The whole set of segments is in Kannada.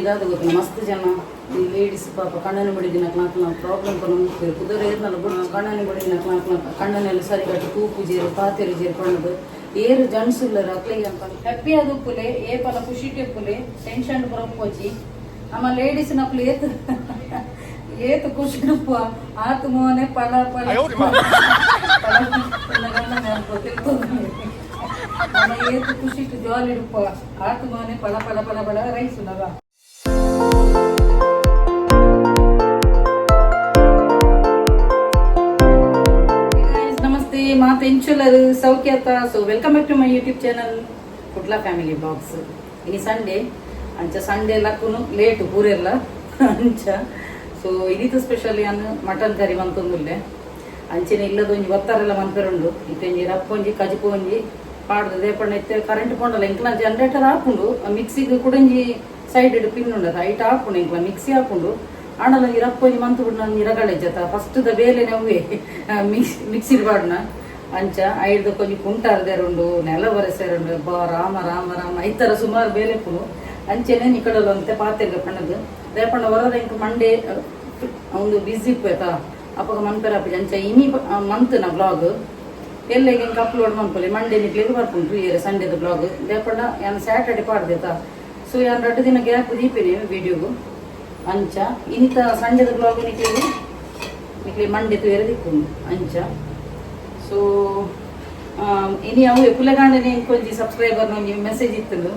ಇದಾದ ಗೊತ್ತು ಮಸ್ತ್ ಜನ. ಈ ಲೇಡೀಸ್ ಪಾಪ ಕಣ್ಣನ್ನು ಬಡಿದಿನ ಕ್ಲಾಕ್ ಪ್ರಾಬ್ಲಮ್ ಬಂದು ಕುದುರೆ ಇರ್ನಲ್ಲ ಬಿಡು ಕಣ್ಣನ್ನು ಬಡಿದಿನ ಕ್ಲಾಕ್ ಕಣ್ಣನ್ನೆಲ್ಲ ಸರಿ ಕಟ್ಟಿ ತೂಪು ಜೀರು ಪಾತೆರು ಜೇರು ಕಣ್ಣದು ಏರು ಜನ್ಸ್ ಇಲ್ಲ ರಕ್ಲಿಗೆ ಅಂತ. ಹ್ಯಾಪಿ ಅದು ಉಪ್ಪುಲೆ ಏ ಪಲ ಖುಷಿ ಉಪ್ಪುಲೆ ಟೆನ್ಷನ್ ಬರೋಪ್ಪೋಚಿ ನಮ್ಮ ಲೇಡೀಸ್ ನಪ್ಪಲು ಏತು ಏತು ಖುಷಿ ಉಪ್ಪು ಆತು ಮೋನೆ ಪಲ ಪಲ. ಏತು ಖುಷಿ ಜಾಲಿ ಉಪ್ಪ ಆತು ಮೋನೆ ಪಳ ಪಳ ಪಳ ಪಳ ರೈಸ್ ನಗ ನಮಸ್ತೆ ಮಾತು ಎಂಚುಲರು ಸೌಖ್ಯತ so welcome back to my YouTube channel Kutta family blogs ಇನಿ ಸಂಡೇ ಅಂಚ ಸಂಡೇ ಲಕ್ಕುನು ಲೇಟು ಪೂರೆಲ್ಲ ಅಂಚ ಸೊ ಇದಿತ್ತು ಸ್ಪೆಷಲಿ ಅನ್ನು ಮಟನ್ ಕರಿ ಮಂತೊಂದುಲ್ಲೆ ಅಂಚಿನ ಇಲ್ಲದೊಂಜಿ ಒತ್ತಾರೆಲ್ಲ ಮನ್ಪೆರುಂಡು ಇತ್ತೊಂಜಿ ರಪ್ಪೊಂಜಿ ಕಜಿಪೊಂಜಿ ಪಾಡ್ದು ದೇಪಣ್ಣ ಇತ್ತೆ ಕರೆಂಟ್ ಪೋಂಡಲ್ಲ ಇಂಕ್ಲ ಜನರೇಟರ್ ಹಾಕೊಂಡು ಮಿಕ್ಸಿಗೆ ಕುಡಂಜಿ ಸೈಡ್ ಇಡು ಪಿನ್ ಉಂಡದ ಹೈಟ್ ಹಾಕೊಂಡು ಇಂಕ್ಲ ಮಿಕ್ಸಿ ಹಾಕೊಂಡು ಆಂಡಲ ಈ ರಪ್ಪೊಂಜಿ ಮಂತು ಬಿಟ್ಟು ನಾನು ಇರಗಳೆ ಜತ ಫಸ್ಟ್ ದ ಬೇಲೆ ನವ್ವೆ ಮಿಕ್ಸ್ ಮಿಕ್ಸಿಡ್ ಬಾಡ್ನ ಅಂಚ ಐದು ಕೊಂಚ ಕುಂಟಾರ್ದೇರುಂಡು ನೆಲ ಬರೆಸೇರುಂಡು ಬಾ ರಾಮ ರಾಮ ರಾಮ ಐತರ ಸುಮಾರು ಬೇಲೆ ಪುನು ಅಂಚೆನೆ ನಿಕಡಲು ಅಂತೆ ಪಾತೆರ್ಗ ಪಣ್ಣದು. ದೇಪಣ್ಣ ವರದ ಇಂಕ ಮಂಡೇ ಒಂದು ಬಿಸಿ ಇಪ್ಪೇತಾ ಅಪ್ಪಗ ಮನ್ಪೇರ ಅಪ್ಪ ಅಂಚ ಇನಿ ಮಂತ್ನ ಬ್ಲಾಗ್ ಎಲ್ಲೆಗೆ ಹಿಂಗೆ ಅಪ್ಲೋಡ್ ಮಾಡ್ಕೊಳ್ಳಿ ಮಂಡೆ ನಿಕ್ಲಿಗೆ ಬರ್ಪುಂಡು ಇಯರ್ ಸಂಡೇದ ಬ್ಲಾಗ್ ದೇಪಣ್ಣ ಯಾನ್ ಸ್ಯಾಟರ್ಡೆ ಪಾಡ್ದೇತಾ. ಸೊ ಯಾನ್ ರಡ್ಡು ದಿನ ಗ್ಯಾಪ್ ದೀಪಿನಿ ವಿಡಿಯೋಗು ಅಂಚ ಇನಿತ ಸಂಡೇದ ಬ್ಲಾಗ್ ನಿಕ್ಲಿಗೆ ನಿಕ್ಲಿ ಮಂಡೆ ತುಯರ ದಿಕ್ಕು ಅಂಚ. ಸೊ ಇನಿ ಅವು ಎಪ್ಪುಲೆಗಾಂಡನೆ ಕೊಂಚಿ ಸಬ್ಸ್ಕ್ರೈಬರ್ ನೊಂಜಿ ಮೆಸೇಜ್ ಇತ್ತಲು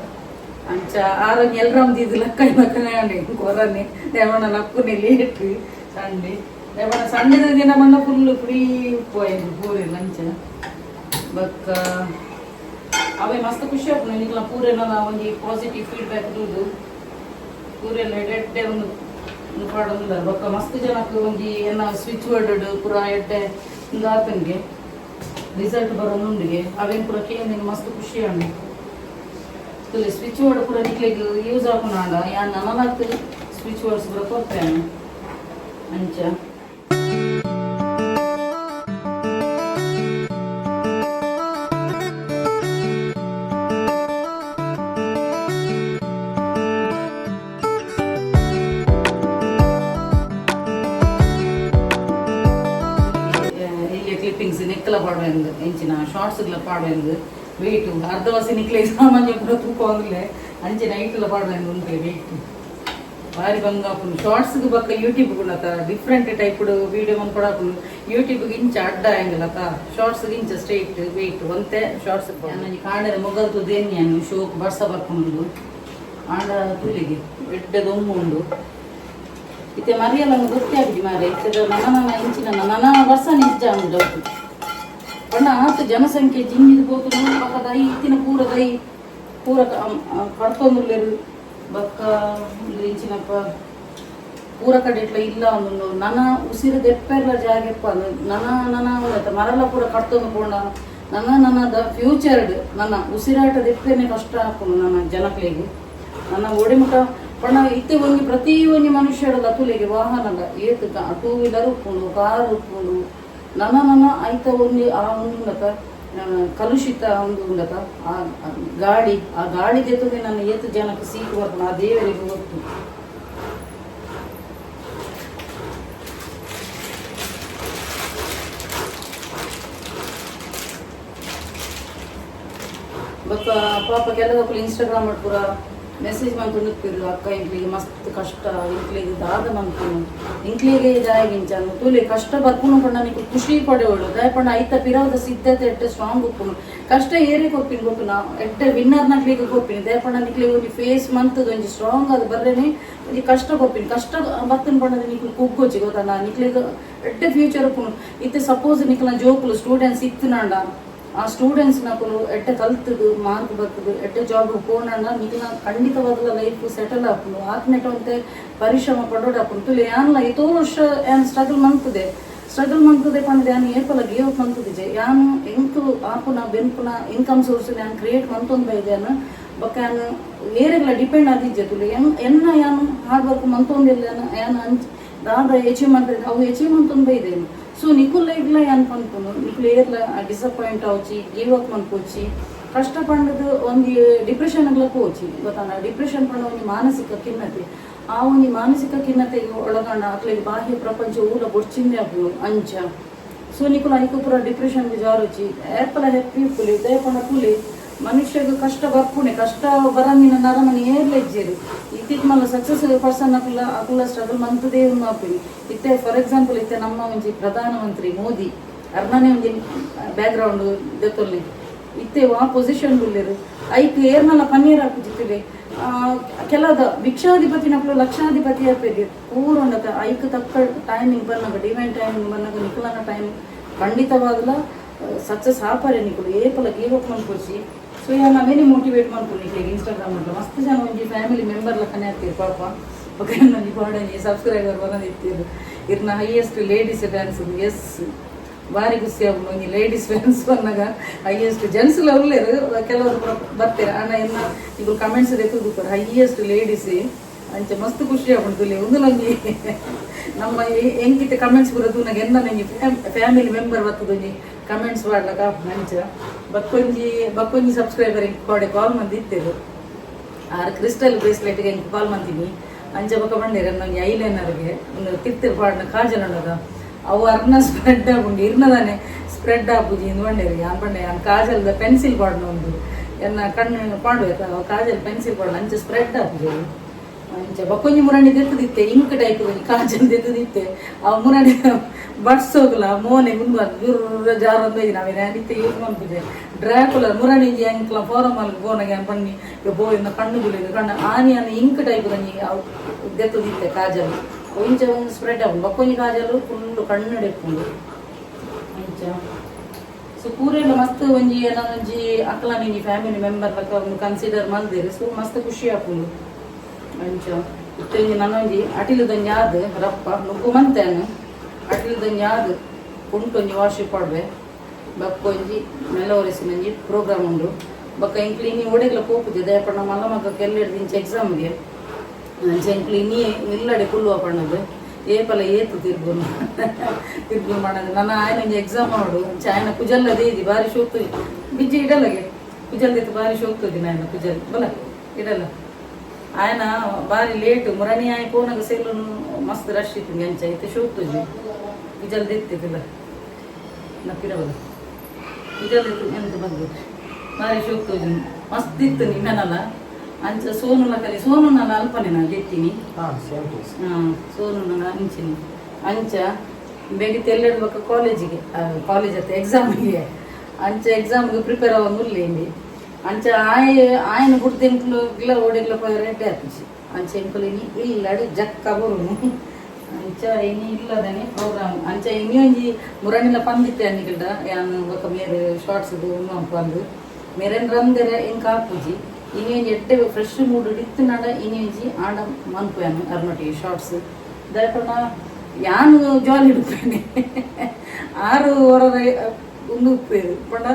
ಅಂಚ ಆರೋಗ್ಯ ಎಲ್ಲರ ಇದು ಲಕ್ಕ ಲಕ್ಕನೆ ಕೊರನೆ ದೇವಣ್ಣ ಲಕ್ಕುನೆ ಲೇಟ್ ಸಂಡೆ ದೇವಣ್ಣ ಸಂಡೆದ ದಿನ ಮಣ್ಣ ಫುಲ್ ಫ್ರೀ ಉಪ್ಪು ಪೂರಿ ಲಂಚ ಬಕ್ಕ ಅವೇ ಮಸ್ತ್ ಖುಷಿ ಆಗ್ತದೆ ನಿಕ್ಲ ಪೂರೆಲ್ಲ ಒಂಜಿ ಪಾಸಿಟಿವ್ ಫೀಡ್ಬ್ಯಾಕ್ ದೂದು ಪೂರೆಲ್ಲ ಎಡ್ಡೆ ಒಂದು ಒಂದು ಪಾಡೊಂದಿಲ್ಲ ಬೊಕ್ಕ ಮಸ್ತ್ ಜನಕ್ಕೆ ಒಂಜಿ ಏನ ಸ್ವಿಚ್ ವರ್ಡ್ ಪೂರ ಎಡ್ಡೆ ಒಂದು ಆತನ್ಗೆ ರಿಸಲ್ಟ್ ಬರೋನುಂಡಿಗೆ ಅವೇನು ಪೂರ ಕೇಂದ್ರ ಮಸ್ತ್ ಖುಷಿ ಅಣ್ಣ ತುಲಿ ಸ್ವಿಚ್ ವರ್ಡ್ ಪೂರ ನಿಕ್ಲಿಗೆ ಯೂಸ್ ಹಾಕೊಂಡ ಯಾನ್ ನನಲಾಗ್ತು ಸ್ವಿಚ್ ವರ್ಡ್ಸ್ ಪೂರ ಕೊಡ್ತೇನೆ ಅಂಚ ಇಲ್ಲಿ ಕ್ಲಿಪ್ಪಿಂಗ್ಸ್ ನೆಕ್ಕಲ ಇಂಚಿನ ಎಂಚಿನ ಶಾರ್ಟ್ಸ್ಗಳ ಪಾಡುವೆಂದು ವೆಯ್ಟು ಅರ್ಧ ವಾಸಿ ನಿಕ್ಲೆ ಸಾಮಾನ್ಯ ಕೂಡ ತೂಕ ಹೋಗ್ಲೆ ಅಂಚಿನ ಐಟ್ಲ ಪಾಡುವೆಂದು ಉಂಟು ವೆಯ್ಟ್ ಬಾರಿ ಬಂಗ ಹಾಕೊಂಡು ಶಾರ್ಟ್ಸ್ಗೆ ಬಕ್ಕ ಯೂಟ್ಯೂಬ್ ಗುಣತ ಡಿಫ್ರೆಂಟ್ ಟೈಪ್ ವಿಡಿಯೋ ಒಂದು ಕೂಡ ಯೂಟ್ಯೂಬ್ಗೆ ಇಂಚ ಅಡ್ಡ ಹೆಂಗಲ್ಲತ ಶಾರ್ಟ್ಸ್ಗೆ ಇಂಚ ಸ್ಟ್ರೈಟ್ ವೆಯ್ಟ್ ಒಂತೆ ಶಾರ್ಟ್ಸ್ ನಾನು ಕಾಣದ ಮೊಗಲ್ತು ದೇನ್ಯಾನು ಶೋಕ್ ಬರ್ಸ ಬರ್ಕೊಂಡು ಆಂಡ ತುಲಿಗೆ ಎಡ್ಡೆದೊಮ್ಮು ಉಂಡು ಇತ್ತೆ ಮರಿಯಲ್ಲ ಗೊತ್ತಾಗಿದೆ ಮಾರೆ ಇತ್ತೆ ನನ್ನ ಇಂಚಿನ ನನ್ನ ವರ್ಷ ನಿಜ ಉಂಡು ಪಂಡ ಆತ ಜನಸಂಖ್ಯೆ ಜಿಂಗಿದು ಬೋತು ಪಕ್ಕ ಬಕ್ಕ ದೈ ಇತ್ತಿನ ಪೂರ ದೈ ಪೂರ ಕಡ್ತೊಂದುಲ್ಲೆರು ಬಕ್ಕ ಇಂಚಿನಪ್ಪ, ಪೂರ ಕಡೆ ಇಟ್ಲ ಇಲ್ಲ ಒಂದು ನನ್ನ ಉಸಿರು ದೆಪ್ಪೆಲ್ಲ ಜಾಗಪ್ಪ. ನನ್ನ ನನ್ನ ಉಂಡತ ಮರಲ್ಲ ಪೂರ ಕಡ್ತೊಂದು ಪೋಂಡ ನನ್ನ ನನ್ನದ ಫ್ಯೂಚರ್ಡ್ ನನ್ನ ಉಸಿರಾಟ ದೆಪ್ಪೇನೆ ಕಷ್ಟ ಹಾಕೊಂಡು ನನ್ನ ಜನಕ್ಲಿಗೆ ನನ್ನ ಒಡಿಮುಖ ಪಣ ಇತ್ತೆ ಒಂಜಿ ಪ್ರತಿ ಒಂಜಿ ಮನುಷ್ಯರ ತುಲೆಗೆ ವಾಹನದ ಏತ್ ಟೂ ವೀಲರ್ ಉಪ್ಪುಂಡು ಕಾರ್ ಉಪ್ಪುಂಡು ನನ್ನ ನನ್ನ ಐತ ಒಂದು ಆ ಆ, ಕಲುಷಿತ ಒಂದು ಉಂಡತ ಆ ಗಾಳಿ ಆ ಗಾಡಿ ಜೊತೆಗೆ ನನ್ನ ಏತು ಜನಕ್ಕೆ ಸೀಟ್ ಬರ್ತಾನೆ ಆ ದೇವರಿಗೆ ಗೊತ್ತು ಪಾಪ ಕೆಲವೊಬ್ಬರು ಇನ್ಸ್ಟಾಗ್ರಾಮ್ ಪೂರ ಮೆಸೇಜ್ ಮಂತು ನಿಕ್ಕಿರು ಅಕ್ಕ, ಇಂಕ್ಲಿಗೆ ಮಸ್ತ್ ಕಷ್ಟ, ಇಂಕ್ಲಿಗೆ ದಾದ ಮಂತು ಇಂಕ್ಲಿಗೆ ಜಾಯಗಿಂಚನು ತೂಲೆ, ಕಷ್ಟ ಬರ್ಕೊಂಡು ಪಂಡ ನಿಕ್ಕು ಖುಷಿ ಪಡೆವಳು ದಯಪಂಡ ಐತ ಪಿರಾವದ ಸಿದ್ಧತೆ ಎಡ್ಡೆ ಸ್ಟ್ರಾಂಗ್ ಉಪ್ಪುನು ಕಷ್ಟ ಏರಿ ಕೊಪ್ಪಿನ ಗೊತ್ತು ನಾ ಎಡ್ಡೆ ವಿನ್ನರ್ ನಕ್ಲಿಗೆ ಕೊಪ್ಪಿನ, ದಯಪಂಡ ನಿಕ್ಲಿಗೆ ಒಂಜಿ ಫೇಸ್ ಮಂತ್ ಒಂದು ಸ್ಟ್ರಾಂಗ್ ಅದು ಬರ್ರೇನೆ ಒಂದು ಕಷ್ಟ ಕೊಪ್ಪಿನ. ಕಷ್ಟ ಬತ್ತನ ಪಂಡದ ನೀಕು ಕುಗ್ಗೋಚಿ ಗೊತ್ತಣ್ಣ ನಿಕ್ಲಿಗೆ ಎಡ್ಡೆ ಫ್ಯೂಚರ್ ಉಪ್ಪುನು ಇತ್ತೆ ಸಪೋಸ್ ನಿಕ್ಲ ಜೋಕುಲು ಸ್ಟೂಡೆಂಟ್ಸ್ ಇತ್ತಿನಾಂಡ ಆ ಸ್ಟೂಡೆಂಟ್ಸ್ ನಕಲು ಎಟ್ಟ ಕಲ್ತದು ಮಾರ್ಕ್ ಬರ್ತದು ಎಟ್ಟೆ ಜಾಬ್ ಪೋನಣ್ಣ ಮಿಗಿನ ಖಂಡಿತವಾದ ಲೈಫ್ ಸೆಟಲ್ ಆಪುಂಡು ಆತ್ಮೆಟ್ ಅಂತೆ ಪರಿಶ್ರಮ ಪಡೋಡು ಆಪುಂಡು ತುಲೆ ಯಾನ್ಲ ಇತೋ ವರ್ಷ ಯಾನ್ ಸ್ಟ್ರಗಲ್ ಮಂತದೆ ಸ್ಟ್ರಗಲ್ ಮಂತದೆ ಪಂಡದೆ ಯಾನ್ ಏಪಲ ಗೇವ್ ಅಪ್ ಮಂತದೆ ಯಾನು ಎಂಕು ಆಪುನ, ಬೆನ್ಪುನ ಇನ್ಕಮ್ ಸೋರ್ಸ್ ಯಾನ್ ಕ್ರಿಯೇಟ್ ಮಂತೊಂದು ಬೈದ್ಯಾನ ಬೊಕ್ಕ ಯಾನ್ ಏರೆಗಳ ಡಿಪೆಂಡ್ ಆದಿಜ್ಜೆ ತುಲೆ. ಎನ್, ಎನ್ನ ಯಾನ್ ಹಾರ್ಡ್ ವರ್ಕ್ ಮಂತೊಂದಿಲ್ಲ ಯಾನ್. ದಾದ ಅಚೀವ್ಮೆಂಟ್ ಅವು ಅಚೀವ್ಮೆಂಟ್ ಒಂದು ಬೈದೇನು ಸೊ ನಿಕುಲ್ ಇಗ್ಲ ಅನ್ಕೊಂಡ್ಕೊಂಡು ನಿಕುಲ್ ಏರ್ಲ ಡಿಸಪಾಯಿಂಟ್ ಅವಚಿ ಗಿವ್ ಅಪ್ ಮನ್ಪೋಚಿ ಕಷ್ಟ ಪಂಡದು ಒಂದು ಡಿಪ್ರೆಷನ್ಗಳ ಕೋಚಿ ಗೊತ್ತಾನ ಡಿಪ್ರೆಷನ್ ಪಂಡ ಒಂದು ಮಾನಸಿಕ ಖಿನ್ನತೆ. ಆ ಒಂದು ಮಾನಸಿಕ ಖಿನ್ನತೆಗೆ ಒಳಗಣ ಅಕ್ಲಿಗೆ ಬಾಹ್ಯ ಪ್ರಪಂಚ ಊಲ ಬೊಡ್ಚಿಂದೆ ಆಗ್ಬೋದು ಅಂಚ ಸೊ ನಿಕುಲ ಐಕು ಪೂರ ಡಿಪ್ರೆಷನ್ಗೆ ಜಾರುಚಿ. ಏರ್ಪಲ ಹೆಪ್ಪಿ ಪುಲಿ ದಯಪಣ ಪುಲಿ. ಮನುಷ್ಯಗೆ ಕಷ್ಟ ಬರ್ಪುಣೆ, ಕಷ್ಟ ಬರಂಗಿನ ನರಮನಿ ಏರ್ಲೆಜ್ಜೇರು ಇತ್ತಿತ್ ಮಲ್ಲ ಸಕ್ಸಸ್ ಪರ್ಸನ್ ಅಕುಲ ಅಕುಲ ಸ್ಟ್ರಗಲ್ ಮಂತದೇ ಮಾಪಿನಿ ಇತ್ತೆ ಫಾರ್ ಎಕ್ಸಾಂಪಲ್ ಇತ್ತೆ ನಮ್ಮ ಒಂಜಿ ಪ್ರಧಾನಮಂತ್ರಿ ಮೋದಿ. ಅರ್ನನೆ ಒಂಜಿ ಬ್ಯಾಕ್ಗ್ರೌಂಡ್ ದೆತ್ತೊಲ್ಲಿ ಇತ್ತೆ ಆ ಪೊಸಿಷನ್ ಉಳ್ಳೇರು ಐಕ್ ಏರ್ನಲ್ಲ ಪನ್ನೀರ್ ಹಾಕುತ್ತಿವೆ. ಕೆಲದ ಭಿಕ್ಷಾಧಿಪತಿ ನಕಲು ಲಕ್ಷಾಧಿಪತಿ ಹಾಪೇರಿ ಪೂರೊಂಡತ ಐಕ್ ತಕ್ಕ ಟೈಮಿಂಗ್ ಬರ್ನಾಗ ಡಿವೈನ್ ಟೈಮಿಂಗ್ ಬರ್ನಾಗ ನಿಕುಲನ ಟೈಮ್ ಖಂಡಿತವಾಗಲ ಸಕ್ಸಸ್ ಆಪರೆ ನಿಕುಲು. ಏಪಲ ಗೇವ್ ಅಪ್ ಮಾಡ್ಕೊಸಿ ಸೊ ಈಗ ನಾವೇನೇ ಮೋಟಿವೇಟ್ ಮಾಡ್ಕೊಂಡು ಈಗ ಇನ್ಸ್ಟಾಗ್ರಾಮ್ ಅಂತ ಮಸ್ತ್ ಜನ ಒಂಜಿ ಫ್ಯಾಮಿಲಿ ಮೆಂಬರ್ ಲಕ್ಕನೇ ಆಗ್ತೀರಿ ಪಾಪ. ಓಕೆ ನನಗೆ ಪಾಡನಿ ಸಬ್ಸ್ಕ್ರೈಬರ್ ಬಂದಿರ್ತೀರು ಇರ್ನ ಹೈಯೆಸ್ಟ್ ಲೇಡೀಸ್ ಡ್ಯಾನ್ಸ್ ಎಸ್ ಭಾರಿ ಖುಷಿ ಆಗ್ಬೋದು ಒಂಜಿ ಲೇಡೀಸ್ ಫ್ಯಾನ್ಸ್ ಬಂದಾಗ ಹೈಯೆಸ್ಟ್ ಜೆಂಟ್ಸ್ ಲವ್ಲೇರು ಕೆಲವರು ಬರ್ತಾರೆ. ಅಣ್ಣ, ಇನ್ನ ಈಗ ಕಮೆಂಟ್ಸ್ ಎತ್ತುದು ಹೈಯೆಸ್ಟ್ ಲೇಡೀಸ್ ಅಂಚೆ ಮಸ್ತ್ ಖುಷಿ ಆಗ್ಬಿಡ್ತು ಒಂದು ನಂಗೆ. ನಮ್ಮ ಎಂಕಿತ ಕಮೆಂಟ್ಸ್ ಬರೋದು? ನನಗೆ ಎಂದ ನನಗೆ ಫ್ಯಾಮಿಲಿ ಮೆಂಬರ್ ಬರ್ತದೊಂಜಿ ಕಮೆಂಟ್ಸ್ ಮಾಡ್ಲಕ್ಕ ಮಂಚ. ಬಕ್ಕೊಂಜಿ ಬಕ್ಕೊಂಜಿ ಸಬ್ಸ್ಕ್ರೈಬರ್ ಕೊಡೆ ಕಾಲ್ ಮಂದಿತ್ತೇರು ಆರು ಕ್ರಿಸ್ಟಲ್ ಬ್ರೇಸ್ಲೆಟ್ಗೆ ಹೆಂಗೆ ಕಾಲ್ ಮಂದಿನಿ. ಅಂಚ ಬಕ್ಕ ಬಂದಿರ ನಂಗೆ ಐಲೈನರ್ಗೆ ಒಂದು ತಿರ್ತಿರ್ ಪಾಡ್ನ ಕಾಜಲ್ ಉಂಡದ ಅವು ಅರ್ನ ಸ್ಪ್ರೆಡ್ ಆಗುಂಡು ಇರ್ನದಾನೆ ಸ್ಪ್ರೆಡ್ ಆಪುಜಿ ಇಂದು ಬಂಡೇರಿ. ಆ ಬಂಡೆ ಆ ಕಾಜಲ್ದ ಪೆನ್ಸಿಲ್ ಪಾಡ್ನ ಒಂದು. ಎನ್ನ ಕಣ್ಣು ಪಾಂಡು ಅವ ಕಾಜಲ್ ಪೆನ್ಸಿಲ್ ಪಾಡ್ನ ಅಂಚ ಸ್ಪ್ರೆಡ್ ಆಪುಜಿ ಅಂಚ ಮುರಣಿ ಮುರಾಣಿ ಇಂಕ್ ಟೈಪ್ ಕಾಜಲ್ ದೆತ್ತದಿತ್ತೆ. ಅವ ಮುರಾಣಿ ಬಡ್ಸೋಗಲ, ಮೋನೆ ಮುಂದ್ಬಾರ್ದು ಜುರ್ರ ಜಾರೊಂದು ನಾವೇನ ನಿತ್ಯ ಯೂಸ್ ಮಾಡ್ತಿದ್ದೆ. ಡ್ರಾಕುಲ ಮುರಣಿ ಅಂಕ್ಲ, ಫೋರಮ್ ಅಲ್ಲಿ ಬೋನಗೆ ಬನ್ನಿ. ಬೋ ಇಂದ ಕಣ್ಣು ಗುಳಿಗೆ ಕಣ್ಣು, ಆನಿ ಅನ್ನ ಇಂಕ್ ಟೈಪ್ ಗಂಜಿ ದೆತ್ತದಿತ್ತೆ ಕಾಜಲ್ ಒಂಚ ಒಂದು ಸ್ಪ್ರೆಡ್ ಆಗ ಬಕ್ಕೊಂಜಿ ಕಾಜಲು ಫುಲ್ಲು ಕಣ್ಣು ಡೆಪ್ಪುಂಡು ಸೊ ಪೂರೆಲ್ಲ ಮಸ್ತ್ ಒಂಜಿ ಏನೊಂಜಿ ಅಕ್ಲ ನಿಂಜಿ ಫ್ಯಾಮಿಲಿ ಮೆಂಬರ್ ಲಕ ಒಂದು ಕನ್ಸಿಡರ್ ಮಲ್ದೇರು ಸೊ ಮಸ್ತ್ ಖುಷಿ ಆಪುಂಡು ಇತ್ತೊಂಜಿ ನನ್ನೊಂಜಿ ಅಟಿಲದೊಂಜಿ ಆದ್ ರಪ್ಪ, ನುಗ್ಗು ಮಂತೇನು. ಅಟಿಲದೊಂಜಿ ಆದ್ ಕುಂಟೊಂಜಿ ವಾಶಿ ಪಾಡ್ವೆ. ಬಕ್ಕೊಂಜಿ ಮೆಲವರಿಸಿನಂಜಿ ಪ್ರೋಗ್ರಾಮ್ ಉಂಡು. ಬಕ್ಕ ಇಂಕ್ಲಿ ನೀ ಒಡೆಗ್ಲ ಪೋಪುಜೆ ದಯಪಣ್ಣ ಮಲ್ಲ ಮಕ್ಕ ಎಲ್ಲೆಡ್ದು ಇಂಚ ಎಕ್ಸಾಮ್ಗೆ. ಇಂಕ್ಲಿ ನೀ ಇಲ್ಲಡೆ ಕುಲ್ಲುವ ಪಣ್ಣದು. ಏಪಲ ಏತು ತಿರ್ಗುನು. ತಿರ್ಗು ಮಾಡೋದು ನನ್ನ ಆಯ್ನ ಎಕ್ಸಾಮ್ ಮಾಡು. ಚಾಯನ ಕುಜಲ್ಲದೇ ಇದೆ ಬಾರಿ ಶೋಕ್ತದೆ ಬಿಜ್ಜಿ ಇಡಲ್ಲಗೆ. ಕುಜಲ್ದಿತ್ತು ಬಾರಿ ಶೋಕ್ತದೆ ನಾನು ಕುಜಲ್. ಬಲ, ಇಡಲ್ಲ. ఆయన ಭಾರಿ ಲೇಟ್ ಮುರಾನಿ ಆಯ್ ಕೋನಾಗ ಸೆಲೂನ್ ಮಸ್ತ್ ರಶ್ ಇತ್ತು ಗೆಂಚ ಇತ್ತು ಶೋಕ್ ತುಜಿ ಇಜಲ್ದಿ ಇತ್ತಿದ್ದಿಲ್ಲ ನಪ್ಪಿರಬಲ್ಲ ಇಜಲ್ದಿ ಇತ್ತು ಎಂತ ಬಂದು. ಭಾರಿ ಶೋಕ್ ತುಜಿ ಮಸ್ತ್ ಇತ್ತು ನಿನ್ನಲ್ಲ ಅಂಚ ಸೋನು ಲಕಲಿ ಸೋನು ನನ್ನ ಅಲ್ಪನೆ ನಾನು ಗೆತ್ತೀನಿ ಹಾಂ ಸೋನು ನನ್ನ ಅಂಚಿನಿ. ಅಂಚ ಬೇಗ ತೆಲ್ಲಿಡ್ಬೇಕು ಕಾಲೇಜಿಗೆ ಕಾಲೇಜ್ ಹತ್ರ ಎಕ್ಸಾಮಿಗೆ ಅಂಚ ಎಕ್ಸಾಮ್ಗೆ ಪ್ರಿಪೇರ್ ಆಗೋಂಗುಲ್ಲ ಇಲ್ಲಿ. ಅಂಚ ಆಯ ఆయన గుర్తింపులు గిల్ల ఓడిగ్ల పోయి రెడ్డి ఆపించి అంచ ఇంకులిని ఇల్లడి జక్క బరును ಅಂಚ ಇನಿ ಇಲ್ಲದನೆ ಪ್ರೋಗ್ರಾಮ್ ಅಂಚ ಇನಿ ಒಂಜಿ ಮುರಣಿಲ ಪಂದಿತ್ತೆ ಅನ್ನಿಗಿಡ ಯಾನ್ ఒక ಮೇರೆ ಶಾರ್ಟ್ಸ್ ಬಂದು ಮೇರೆನ್ ರಂದೆರೆ ಇಂಕ ಆಪುಜಿ ಇನಿ ಒಂಜಿ ಎಡ್ಡೆ ಫ್ರೆಶ್ ಮೂಡ್ ಇತ್ತು ನಡ ಇನಿ ಒಂಜಿ ಆಂಡ ಮನ್ಪುಯಾನು ಅರ್ನೊಟ್ಟಿಗೆ ಶಾರ್ಟ್ಸ್ ದಯಪಡ ಯಾನು ಜಾಲಿ ಹಿಡ್ಪೇನೆ ಆರು ಹೊರ ಒಂದು ಉಪ್ಪೇರು ಪಂಡ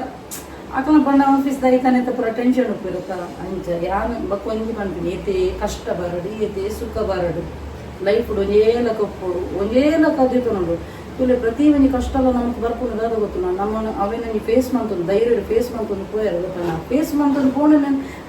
ಅಕಲ ಪಂಡ ಆಫೀಸ್ ದೈತಾನೆ ಪೂರ ಟೆನ್ಷನ್ ಉಪ್ಪಿರುತ್ತ ಅಂಚ ಯಾನ್ ಬಕ್ಕ ಒಂಜಿ ಏತೆ ಕಷ್ಟ ಬರಡು, ಏತೆ ಸುಖ ಬರಡು. ಲೈಫ್ ಒಂಜೇಲ ಕೊಪ್ಪೋಡು ಒಂಜೇಲ ಕದಿತು ಇಲ್ಲಿ ಇವ್ಲೆ ಪ್ರತಿ ಒಂಜಿ ಕಷ್ಟ ನಮಗೆ ಬರ್ಕೊಂಡು ಅದು ಗೊತ್ತು. ನಾನು ನಮ್ಮನ್ನು ಅವೇನೊಂದು ಫೇಸ್ ಮಾಡ್ತೊಂದು ಧೈರ್ಯ ಫೇಸ್ ಮಾಡ್ಕೊಂಡು ಪೋಯಾರ ಗೊತ್ತ. ಫೇಸ್ ಮಾಡ್ತಂದು ಪೋಣ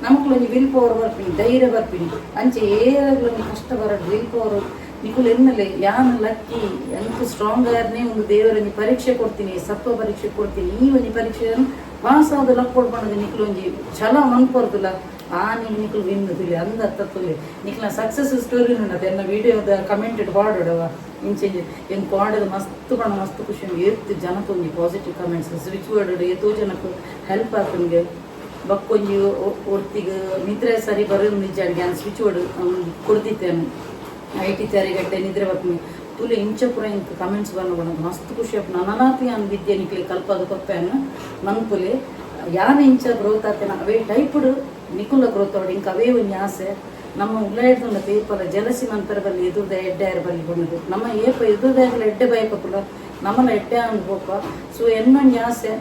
ನಮಕ್ಲು ಒಂಜಿ ವಿಲ್ ಪವರ್ ಬರ್ಪಿನಿ ಧೈರ್ಯ ಬರ್ಪಿನಿ ಅಂಚೆ ಏರಗ್ಲ ಕಷ್ಟ ಬರಡು ವಿಲ್ ಪವರ್ ನಿಕುಲು ಎನ್ನಲೆ ಯಾನ ಲಕ್ಕಿ ಎಂತ ಸ್ಟ್ರಾಂಗ್ ಆರ್ನೇ ಒಂದು ದೇವರೊಂದು ಪರೀಕ್ಷೆ ಕೊಡ್ತೀನಿ, ಸತ್ವ ಪರೀಕ್ಷೆ ಕೊಡ್ತೀನಿ. ಈ ಒಂದು ಪರೀಕ್ಷೆಯನ್ನು ಪಾಸ್ ಆದ ಲಕ್ ಕೊಡ್ಬಣ್ಣದ ನಿಕುಲ್ ಒಂಜಿ ಛಲ ಮನ್ಪೊರ್ದುಲ ಆ ನೀವು ನಿಕುಲ್ ವಿನ್ನದಿಲ್ಲ ಅಂದ ತತ್ತುಲೆ ನಿಕ್ಲ ಸಕ್ಸಸ್ ಸ್ಟೋರಿ ಉಂಡದ ಎನ್ನ ವಿಡಿಯೋದ ಕಮೆಂಟೆಡ್ ಪಾಡೋಡವ ಇಂಚೆ ಏನು ಪಾಡೋದು ಮಸ್ತ್ ಪಣ ಮಸ್ತ್ ಖುಷಿ ಏತ್ ಜನಕ್ಕೆ ಒಂಜಿ ಪಾಸಿಟಿವ್ ಕಮೆಂಟ್ಸ್ ಸ್ವಿಚ್ ವರ್ಡ್ ತೋ ಜನಕ್ಕೆ ಹೆಲ್ಪ್ ಆಗ್ತಂಗೆ ಬಕ್ಕೊಂಜಿ ಒರ್ತಿಗೆ ನಿದ್ರೆ ಸರಿ ಬರೋದು ನಿಜ, ಅಡ್ಗೆ ಸ್ವಿಚ್ ವರ್ಡ್ ಕೊಡ್ತಿತ್ತೇನೆ. ಐ ಟಿ ಚಾರಿಗಟ್ಟೆ ನಿದ್ರೆ ಬರ್ತೀನಿ. ತುಲೆ ಇಂಚ ಪುರ ಇಂಕ್ ಕಮೆಂಟ್ಸ್ ಬಂದು ಮಸ್ತ್ ಖುಷಿ ಆಪ್ ನನನಾತಿ ಅನ್ ವಿದ್ಯೆ ನಿಕ್ಲಿ ಕಲ್ಪದ ಕೊಪ್ಪೆನು ಮನ್ಪುಲೆ ಯಾನ್ ಇಂಚ ಗ್ರೋತ್ ಆತೇನ ಅವೇ ಟೈಪ್ಡ್ ನಿಕುಲ ಗ್ರೋತ್ ಅವಡು ಇಂಕ ಅವೇ ಒಂದು ಆಸೆ ನಮ್ಮ ಉಳ್ಳಾಡ್ದುಂಡ ಪೇಪರ್ ಜಲಸಿ ನಂತರ ಬಲ್ಲಿ ಎದುರ್ದ ಎಡ್ಡೆ ಯಾರು ಬಲ್ಲಿ ಬಂದದು ನಮ್ಮ ಏಪ ಎದುರ್ದಾಗಲ ಎಡ್ಡೆ ಬಯಕಪ್ಪುಲ್ಲ ನಮ್ಮನ್ನ ಎಡ್ಡೆ ಅಂದ್ ಬೋಪ ಸೊ ಎನ್ನೊಂದು ಆಸೆ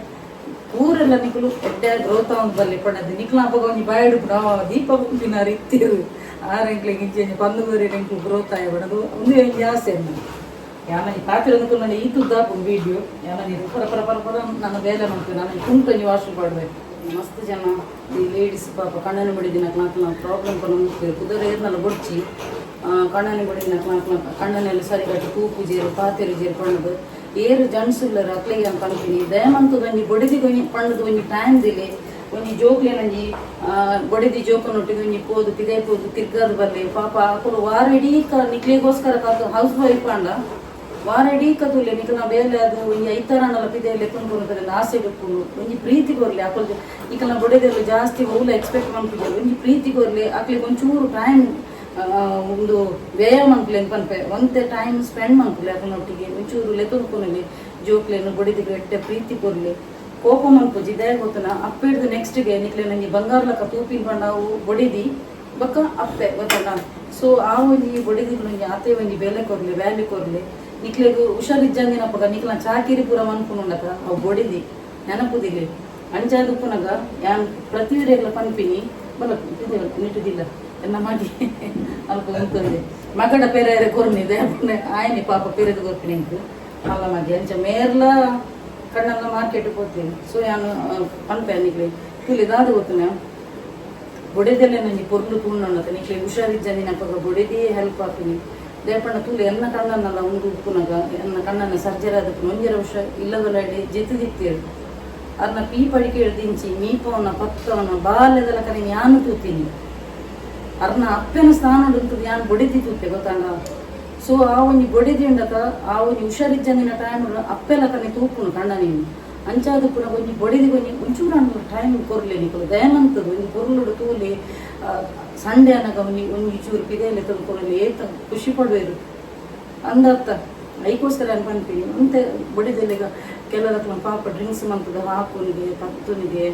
ಊರೆಲ್ಲ ನಿಕುಲು ಎಡ್ಡೆ ಗ್ರೋತ್ ಒಂದು ಬಲ್ಲಿ ಪಡದು ನಿಕ್ಲ ಒಂದು ಬಾಯಡು ದೀಪ ಗುಂಪಿನ ಇತ್ತಿರು ಆರೆಂಕ್ಲಿಗೆ ಇಂಚೆ ಪಂದು ಮೂರಿ ಎಂಕ್ಲು ಗ್ರೋತ್ ಆಯ ಬಡದು ಒಂದು ಎಂಜಿ ಆಸೆ ಈ ಕಾಪಿರ ಅನ್ಕೊಂಡು ನಾನು ಈ ತುದ್ದಾಪು ವಿಡಿಯೋ ಯಾನ ನೀರು ಪರ ಪರ ಪರ ಪರ ನನ್ನ ಬೇಲೆ ಮಾಡ್ತೀವಿ ನಾನು ಕುಂಟೊಂಜಿ ವಾಶ್ ಮಾಡ್ಬೇಕು ಮಸ್ತ್ ಜನ. ಈ ಲೇಡೀಸ್ ಪಾಪ ಕಣ್ಣನ ಬಡಿದಿನ ಕ್ಲಾಕ್ನ ಪ್ರಾಬ್ಲಮ್ ಪನ್ನು ಮುಖ್ಯ ಕುದುರೆ ಏರ್ನಲ್ಲ ಬೊಡ್ಚಿ. ಕಣ್ಣನ ಬಡಿದಿನ ಕ್ಲಾಕ್ನ ಕಣ್ಣನೆಲ್ಲ ಸರಿ ಕಟ್ಟಿ ತೂಪು ಜೇರು, ಪಾತೆರು ಜೇರು ಪಣ್ಣದು. ಏರು ಜನ್ಸುಲ್ಲರ ಅಕ್ಲೆಗೆ ಅಂತ ಅನ್ತೀನಿ ದಯಮಂತು ಬಡಿದಿಗೆ ಒಂಜಿ ಪಣ್ಣದು ಒಂಜಿ ಟೈಮ್ ದಿಲೆ ಒಂಜಿ ಜೋಕ್ಲೆನಂಜಿ ಬಡಿದಿ ಜೋಕನೊಟ್ಟಿಗೆ ಒಂಜಿ ಪೋದು ಪಿದಾಯ್ ಪೋದು ತಿರ್ಗದು ಬರ್ಲೆ. ಪಾಪ ಅಕುಲು ವಾರ ಇಡೀ ಕ ನಿಕ್ಲಿಗೋಸ್ಕರ ಕಾದು ಹೌಸ್ ವೈಫ್ ಅಂಡ ವಾರ ಇಡೀ ಕದುಲೆ ನಿಕ ನಾ ಬೇಲೆ ಅದು ಒಂಜಿ ಐತರಣ್ಣಲ ಪಿದೆಯಲ್ಲಿ ಆಸೆ ಬಿಟ್ಕೊಂಡು ಒಂಜಿ ಪ್ರೀತಿ ಬರ್ಲಿ ಅಕಲ್ ಈಗ ನಾ ಬಡಿದೆಲ್ಲ ಜಾಸ್ತಿ ಮೌಲ ಎಕ್ಸ್ಪೆಕ್ಟ್ ಮಾಡ್ತಿದ್ದೆ. ಒಂಜಿ ಪ್ರೀತಿ ಬರ್ಲಿ ಅಕ್ಲಿಗೆ ಒಂಚೂರು ಟೈಮ್ ಒಂದು ವ್ಯಯ ಮನ್ಕ್ಲೆ ಪನ್ಪೆ ಒಂದೇ ಟೈಮ್ ಸ್ಪೆಂಡ್ ಮನ್ಕುಲೆ ಅದನ್ನೊಟ್ಟಿಗೆ ಒಂಚೂರು ಲೆತುರ್ಕೊನಲಿ ಜೋಕ್ಲೇನು ಬಡಿದಿಗೆ ಎಟ್ಟೆ ಪ್ರೀತಿ ಕೊರ್ಲಿ ಕೋಪ ಮನ್ಪುಜಿ ದಯ ಹಿಡ್ದು ನೆಕ್ಸ್ಟ್ಗೆ ನಿಕ್ಲೆ ನಂಗೆ ಬಂಗಾರ ಲಕ್ಕ ತೂಪಿನ ಪಂಡಾವು ಬೊಡಿದಿ. ಬಕ್ಕ ಅಪ್ಪೆ ಗೊತ್ತಲ್ಲ ಸೊ ಆ ಒಂಜಿ ಬಡಿದಿಗಳು ನಂಗೆ ಆತೆ ಒಂಜಿ ಬೆಲೆ ಕೊರ್ಲಿ ವ್ಯಾಲ್ಯೂ ಕೊರ್ಲಿ ನಿಕ್ಲೆಗು ಹುಷಾರಿಜ್ಜಂದಿನಪ್ಪಗ ನಿಕ್ಲ ಚಾಕಿರಿ ಪೂರ ಮನ್ಪುನುಂಡಕ ಅವು ಬೊಡಿದಿ. ನೆನಪುದಿಲ್ಲ ಪುನಗ ಯಾನ್ ಪ್ರತಿ ವಿಡಿಯೋಗ್ಲ ಪನ್ಪಿನಿ ಬಲ ನಿಟ್ಟುದಿಲ್ಲ. ಎಲ್ಲ ಮಾಡಿ ಅಲ್ಪ ಉಂತಂದೆ ಮಗಡ ಪೆರೇರೆ ಕೊರ್ನಿದೆ, ಆಯ್ನಿ ಪಾಪ ಪೆರೆದು ಕೊರ್ಪಿನಿ ಅಂತ. ಅಲ್ಲ ಮಗಿ ಅಂಚ ಮೇರ್ಲ ಕಣ್ಣೆಲ್ಲ ಮಾರ್ಕೆಟ್ ಹೋಗ್ತೀನಿ ಸೊ ಯಾನು ಪನ್ಪೆ ನಿಕ್ಲೆ ತುಲಿದಾದ ಗೊತ್ತುನ ಬೊಡೆದಲ್ಲೇ ನನಗೆ ಪೊರ್ಲು ತೂಣ್ಣತ್ತೆ ನಿಕ್ಲೆ ಹುಷಾರಿಜ್ಜ ನಿನಪಗ ಬೊಡೆದೇ ಹೆಲ್ಪ್ ಆಗ್ತೀನಿ ದೇಪಣ್ಣ ತೂಲೆ ಎನ್ನ ಕಣ್ಣನ್ನೆಲ್ಲ ಒಂದು ಉಪ್ಪುನಗ ಎನ್ನ ಕಣ್ಣನ್ನ ಸರ್ಜರಿ ಅದಕ್ಕೆ ಒಂಜರ ವರ್ಷ ಇಲ್ಲದಲ್ಲಡೆ ಜೆತ್ತಿದಿತ್ತೇಳು ಅದನ್ನ ಪೀ ಪಡಿಕೆ ಹಿಡ್ದಿಂಚಿ ಮೀಪವನ ಪತ್ತವನ ಬಾಲ್ಯದಲ್ಲ ಕರೆ ಯಾನು ತೂತೀನಿ. ಅರ್ನ ಅಪ್ಪನ ಸ್ಥಾನ ಉಂಟು ನಾನು ಬೊಡೆದಿ ತೂತೆ ಗೊತ್ತಾಂಡ ಸೊ ಆ ಒಂಜಿ ಬೊಡಿದಿ ಉಂಡತ ಆ ಒಂಜಿ ಟೈಮ್ ಅಪ್ಪೆಲ್ಲ ಕನೆ ತೂಪುನು ಕಂಡ ನೀನು. ಅಂಚಾದ ಪುನ ಒಂಜಿ ಬೊಡಿದಿ ಒಂಜಿ ಒಂಚೂರು ಟೈಮ್ ಕೊರ್ಲೆ ನಿಕಲು ದಯಮಂತದು ಒಂಜಿ ಪೊರ್ಲುಡು ತೂಲಿ ಸಂಡೆ ಅನ್ನಗ ಒಂಜಿ ಒಂಜಿ ಚೂರು ಪಿದೆಯಲ್ಲಿ ತಂದ್ಕೊಳ್ಳಲಿ ಏತ ಖುಷಿ ಪಡುವೆರು. ಅಂದರ್ಥ ಐಕೋಸ್ಕರ ಅನ್ಕೊಂತೀನಿ ಅಂತೆ ಬಡಿದಲ್ಲಿ ಈಗ ಕೆಲವರ ಪಾಪ ಡ್ರಿಂಕ್ಸ್ ಮಂತದ, ಹಾಕುನಿಗೆ ಪತ್ತುನಿಗೆ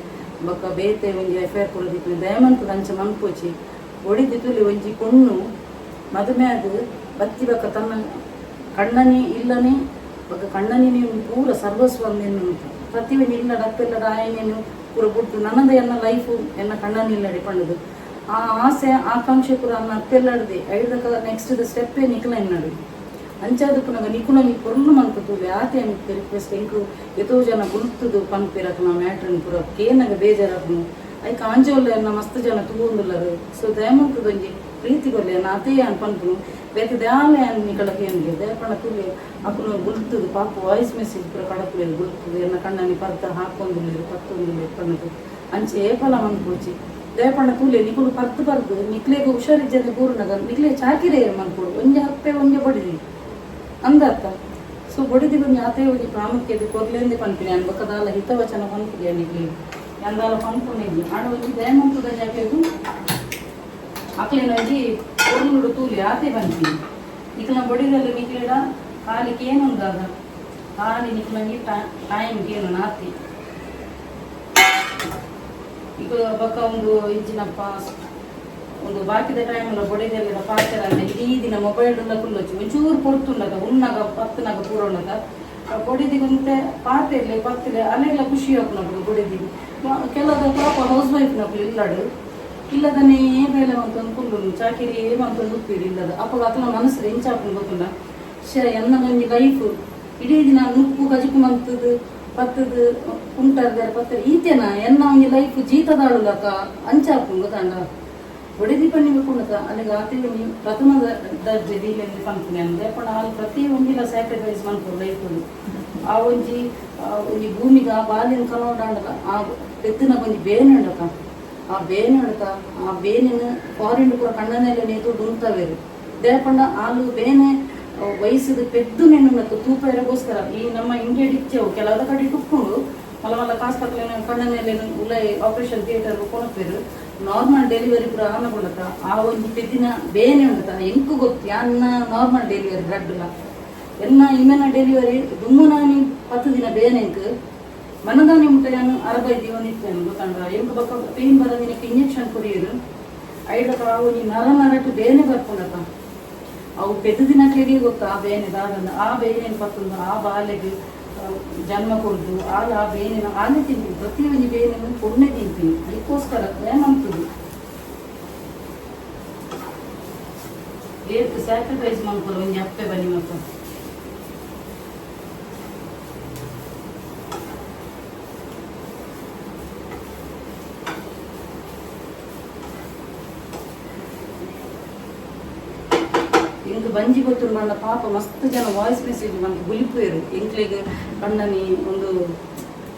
ಬೊಕ್ಕ ಬೇತೆ ಒಂಜಿ ಎಫ್ಐಆರ್ ಕೊಡೋದಿಕ್ಕೆ ದಯಮಂತದ ಅಂಚ ಮನ್ಪೋಚಿ. ಒಡಿದಿತ್ತುಲಿ ಒಂಜಿ ಕೊಣ್ಣು ಮದುವೆ ಅದು ಬತ್ತಿ ಬಕ ತನ್ನ ಕಣ್ಣನಿ ಇಲ್ಲನೆ, ಬಕ ಕಣ್ಣನಿ ನೀವು ಪೂರ ಸರ್ವಸ್ವ ನಿನ್ನು ಪ್ರತಿವೆ ಇಲ್ಲ ಡಪ್ಪೆಲ್ಲ ಆಯನೇನು ಪೂರ ಬಿಟ್ಟು ನನ್ನದ ಎನ್ನ ಲೈಫು ಎನ್ನ ಕಣ್ಣನಿಲ್ಲಡಿ ಪಣ್ಣದು ಆ ಆಸೆ, ಆಕಾಂಕ್ಷೆ ಪೂರ ಅನ್ನ ಅಪ್ಪೆಲ್ಲಡ್ದೆ ಐದಕ ನೆಕ್ಸ್ಟ್ ಸ್ಟೆಪ್ಪೇ ನಿಕ್ಲ ಎನ್ನಡು ಪುನಃ ನಿಖುಣ ನಿಕುಣನಿ ಪೊರ್ಣ ಮನ್ಪು ತೂಲೆ ಆತೆ ಅಂತ ರಿಕ್ವೆಸ್ಟ್ ಎಂಕು ಎತೋ ಜನ ಗುರುತದು ಪಂಪಿರಕ್ಕೆ ನಾ ಮ್ಯಾಟ್ರನ್ ಪುರ, ಕೇನಗ ಬೇಜಾರಾಗ್ನು ಐಕ ಆಂಜೋಲ್ಲ ಎನ್ನ ಮಸ್ತ್ ಜನ ತೂಗೊಂದುಲ್ಲರು. ಸೊ ದಯಮಂತದೊಂಜಿ ಪ್ರೀತಿ ಕೊರ್ಲೆ ನಾ ಅತೇ ಅನ್ ಪನ್ಪುನು ಬೇತೆ ದಾಲೆ ಅನ್ ನಿಕಲಕ ಏನ್ಗೆ ತೂಲೆ ಅಪ್ಪನು ಗುಲ್ತುದು ಪಾಪ ವಾಯ್ಸ್ ಮೆಸೇಜ್ ಪೂರ ಕಡಪುಲೆ ಗುಲ್ತುದು ಎನ್ನ ಕಣ್ಣನಿ ಪರ್ದ ಹಾಕೊಂದುಲ್ಲೆರು ಪತ್ತೊಂದುಲ್ಲೆರು ಪಣ್ಣದು ಅಂಚೆ ಏಪಲ ಮನ್ಪೋಚಿ ದಯಪಣ್ಣ ತೂಲೆ ನಿಕುಲು ಪರ್ದು ಪರ್ದು, ನಿಕ್ಲೆಗೆ ಹುಷಾರಿಜ್ಜದೆ ಪೂರ್ಣಗ ನಿಕ್ಲೆ ಚಾಕಿರೆ ಮನ್ಪುಡು ಒಂಜೆ ಹಪ್ಪೆ ಒಂಜೆ ಬಡಿದಿ ಅಂದರ್ಥ? ಸೊ ಬಡಿದಿ ಒಂಜಿ ಆತೆ ಒಂಜಿ ಪ್ರಾಮುಖ್ಯತೆ ಕೊರ್ಲೆಂದೆ ಪನ್ಪಿನಿ ಅನ್ ಬೊಕ್ಕದಾಲ ಹಿತವಚನ ಪನ್ಪುಗೆ ನಿಕ್ಲಿ ಅಂದಾಲ ಪನ್ಪುನಿದ್ದಿ ಆಡ ಒಂಜಿ ದಯಮಂತದ ಜಾಕೆಗು ಅಕ್ಲಿನ ಒಂದು ತೂಲಿ ಆತೆ ಪನ್ಪಿನಿ ಇಕ್ಕನ ಬಡಿದಲ್ಲಿ ನಿಕ್ಲೆಡ ಕಾಲಿಗೆ ಏನೊಂದಾಗ ಕಾಲಿ ನಿಕ್ಲಂಗಿ ಟೈಮ್ ಏನು ನಾತಿ ಈಗ ಬಕ್ಕ ಒಂದು ಇಂಚಿನಪ್ಪ, ಒಂದು ಬಾಕಿದ ಟೈಮಲ್ಲ ಬಡಿದಲ್ಲಿ ಪಾಚರ ಇಡೀ ದಿನ ಮೊಬೈಲ್ ಎಲ್ಲ ಕುಲ್ಲೊಚ್ಚಿ ಒಂಚೂರು ಪೊರ್ತುಂಡದ, ಉಣ್ಣಾಗ, ಪತ್ತನಾಗ ಪೂರ ಬಡಿದಿಗಂತೆ ಇರಲಿ ಪತ್ತಿಲೆ ಅಲ್ಲೆಲ್ಲ ಖುಷಿ ಹಾಕ್ನಪ್ಪ ಬೊಡಿದಿಗೆ ಕೆಲವು ಪಾಪ ಹೌಸ್ ವೈಫ್ ನಕ್ಲು ಇಲ್ಲಡು. ಇಲ್ಲದನ್ನೇ ಬೇಲೆ ಅಂತ ಅನ್ಕೊಂಡು ಚಾಕಿರಿ ಅಂತ ಉಪ್ಪಿರಿ ಇಲ್ಲದ ಅಪ್ಪ ಅತ್ಲ ಮನಸ್ಸು ಹಾಕೊಂಡು ಗೊತ್ತುಂಡ ಶೇ ಎನ್ನ ಒಂಜಿ ಲೈಫ್ ಇಡೀ ದಿನ ನುಪ್ಪು ಕಜಕು ಮಂತದ್ದು ಪತ್ತದು ಕುಂಟರ್ದಾರ ಪತ್ತರ ಈತೆನ ಎನ್ನ ಒಂಜಿ ಲೈಫ್ ಜೀತದಾಳುಲಕ ಹಾಕೊಂಡು ಗೊತ್ತಾಂಡ ಒಡೆದಿ ಪಣ್ಣಿ ಕುಣಕ ಅಲ್ಲಿಗೆ ಆತಿಗೆ ನೀವು ಪ್ರಥಮ ದರ್ಜೆ ದೀಲೆಯಲ್ಲಿ ಪಂಪಿನಿ ಅಂದ್ರೆ ಪಣ ಅಲ್ಲಿ ಪ್ರತಿ ಒಂದಿಲ ಸ್ಯಾಕ್ರಿಫೈಸ್ ಮಾಡ್ಕೊಂಡು ಲೈಫ್ ಆ ಒಂಜಿ ಒಂಜಿ ಭೂಮಿಗ ಆ ಬಾಲಿನ ಕಲೋಡಾಂಡಕ ಆ ಎತ್ತಿನ ಒಂಜಿ ಬೇನೆ ಉಂಡಕ ಆ ಬೇನೆ ಉಂಟ ಆ ಬೇನಿನ ಫಾರಿನ್ ಪೂರ ಕಣ್ಣನೆಲ್ಲ ನೇತು ದುಂತವೇರು ದೇಪಂಡ ಆಲು ಬೇನೆ ವಯಸ್ಸದ ಪೆದ್ದು ನೆಣ್ಣು ತೂಪ ಎರಗೋಸ್ಕರ ಈ ನಮ್ಮ ಇಂಡಿಯಾ ಡಿಚ್ಚವು ಕೆಲವಾದ ಕಡೆ ಟುಕ್ಕೊಂಡು ಮಲ್ಲ ಮಲ್ಲ ಕಾಸ್ಪತ್ರೆ ಕಣ್ಣನೆಲ್ಲ ಉಲೈ ಆಪರೇಷನ್ ಥಿಯೇಟರ್ ಕೊನಪೇರು ನಾರ್ಮಲ್ ಡೆಲಿವರಿ ಪೂರ ಕೊಡತ್ತ. ಆ ಒಂದು ಪೆದ್ದಿನ ಬೇನೆ ಉಂಡತ ಎಂಕು ಗೊತ್ತು ಯಾನ್ನ ನಾರ್ಮಲ್ ಡೆಲಿವರಿ ಬ್ಲಡ್ ಎನ್ನ ಇಮೆನ ಡೆಲಿವರಿ ದುಮ್ಮುನಾನಿ ಪತ್ತು ದಿನ ಬೇನೆಂಕ್ ಮನದಾನಿ ಮುಟ್ಟ ಅರ್ಧ ಅರವೈ ದಿನ ಎಂಟು ಬಕ್ಕ ಪೇನ್ ಬರದಿನಕ್ಕೆ ಇಂಜೆಕ್ಷನ್ ಕೊಡಿಯರು. ಐದಕ ಅವು ನೀ ನರ ನರಟು ಬೇನೆ ಬರ್ಕೊಂಡತ. ಅವು ಬೆದ ದಿನ ಕೇಳಿ ಗೊತ್ತು? ಆ ಬೇನೆ ದಾದಂದ ಆ ಬೇನೆ ಪತ್ತೊಂದು, ಆ ಬಾಲೆಗೆ ಜನ್ಮ ಕೊಡ್ದು ಆಲ ಆ ಬೇನೆನ ಆನೆ ತಿಂತೀವಿ ಪ್ರತಿಯೊಂದು ನೀ ಬೇನೆನ ಕೊಡ್ನೆ ತಿಂತೀನಿ. ಅದಕ್ಕೋಸ್ಕರ ಏಮಂತದ್ದು ಏತ್ ಸ್ಯಾಕ್ರಿಫೈಸ್ ಮಾಡ್ಕೊಳ್ಳೋ ಒಂದು ಅಪ್ಪೆ ಬನ್ನಿ ಮತ್ತು. ಬಂಜಿ ಗೊತ್ತು ಬಂಡ ಪಾಪ ಮಸ್ತ್ ಜನ ವಾಯ್ಸ್ ಮೆಸೇಜ್ ಬಂದು ಗುಲಿಪೇರು ಇಂಕ್ಲೆಗ್ ಕಣ್ಣನಿ ಒಂದು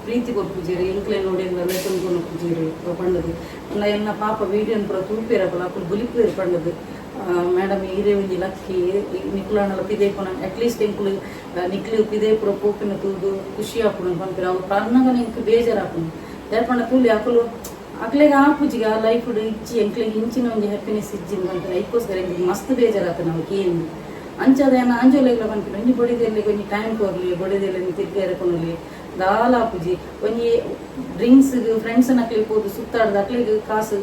ಪ್ರೀತಿ ಕೊಡ್ಪುಜೇರಿ ಇಂಕ್ಲೆ ನೋಡಿ ಎಲ್ಲ ಲೆಕ್ಕನ್ ಕೊಂಡು ಪೂಜೇರಿ ಪಂಡದು ಅಲ್ಲ ಎಲ್ಲ ಪಾಪ ವೀಡಿಯೋನ್ ಪೂರ ತೂಪೇರಪ್ಪಲ ಅಪ್ಪಲು ಗುಲಿಪೇರು ಪಂಡದು ಮೇಡಮ್ ಈರೇ ಒಂಜಿ ಲಕ್ಕಿ ನಿಕ್ಲಾಣಲ್ಲ ಪಿದೇ ಪುನ ಅಟ್ಲೀಸ್ಟ್ ಎಂಕುಲು ನಿಕ್ಲಿ ಪಿದೇ ಪುರ ಪೋಪಿನ ತೂದು ಖುಷಿ ಹಾಕೊಂಡು ಪಂಪಿರ ಅವ್ರು ಪನ್ನಗನ ಇಂಕ್ ಬೇಜಾರಾಪುನು ದೇರ್ಪಂಡ ತೂಲಿ ಅಕುಲು ಅಕ್ಲೆಗೆ ಆಪುಜಿಗ ಲೈಫ್ ಇಚ್ಚಿ ಅಂಕ್ಲೆಗೆ ಇಂಚಿನ ಒಂದು ಹ್ಯಾಪಿನೆಸ್ ಇಜ್ಜಿನ ಅಂತ ಐಕೋಸ್ಕರ ಎಂಕ್ಲಿಗೆ ಮಸ್ತ್ ಬೇಜಾರಾತ ನಮಗೆ, ಏನು? ಅಂಚದ ಏನ ಅಂಜೋಲೆಗ್ಲ ಬಂದ್ಬಿಟ್ಟು ಒಂಜಿ ಬೊಡಿದೆಲ್ಲಿ ಒಂಜಿ ಟೈಮ್ ಕೊರ್ಲಿ ಬೊಡಿದೆಲ್ಲಿ ತಿರ್ಗೇರೆ ಕೊನಲಿ ದಾಲ ಆಪುಜಿ ಒಂಜಿ ಡ್ರಿಂಕ್ಸ್ ಫ್ರೆಂಡ್ಸ್ ನಕ್ಲಿ ಹೋದು ಸುತ್ತಾಡ್ದು, ಅಕ್ಲಿಗೆ ಕಾಸು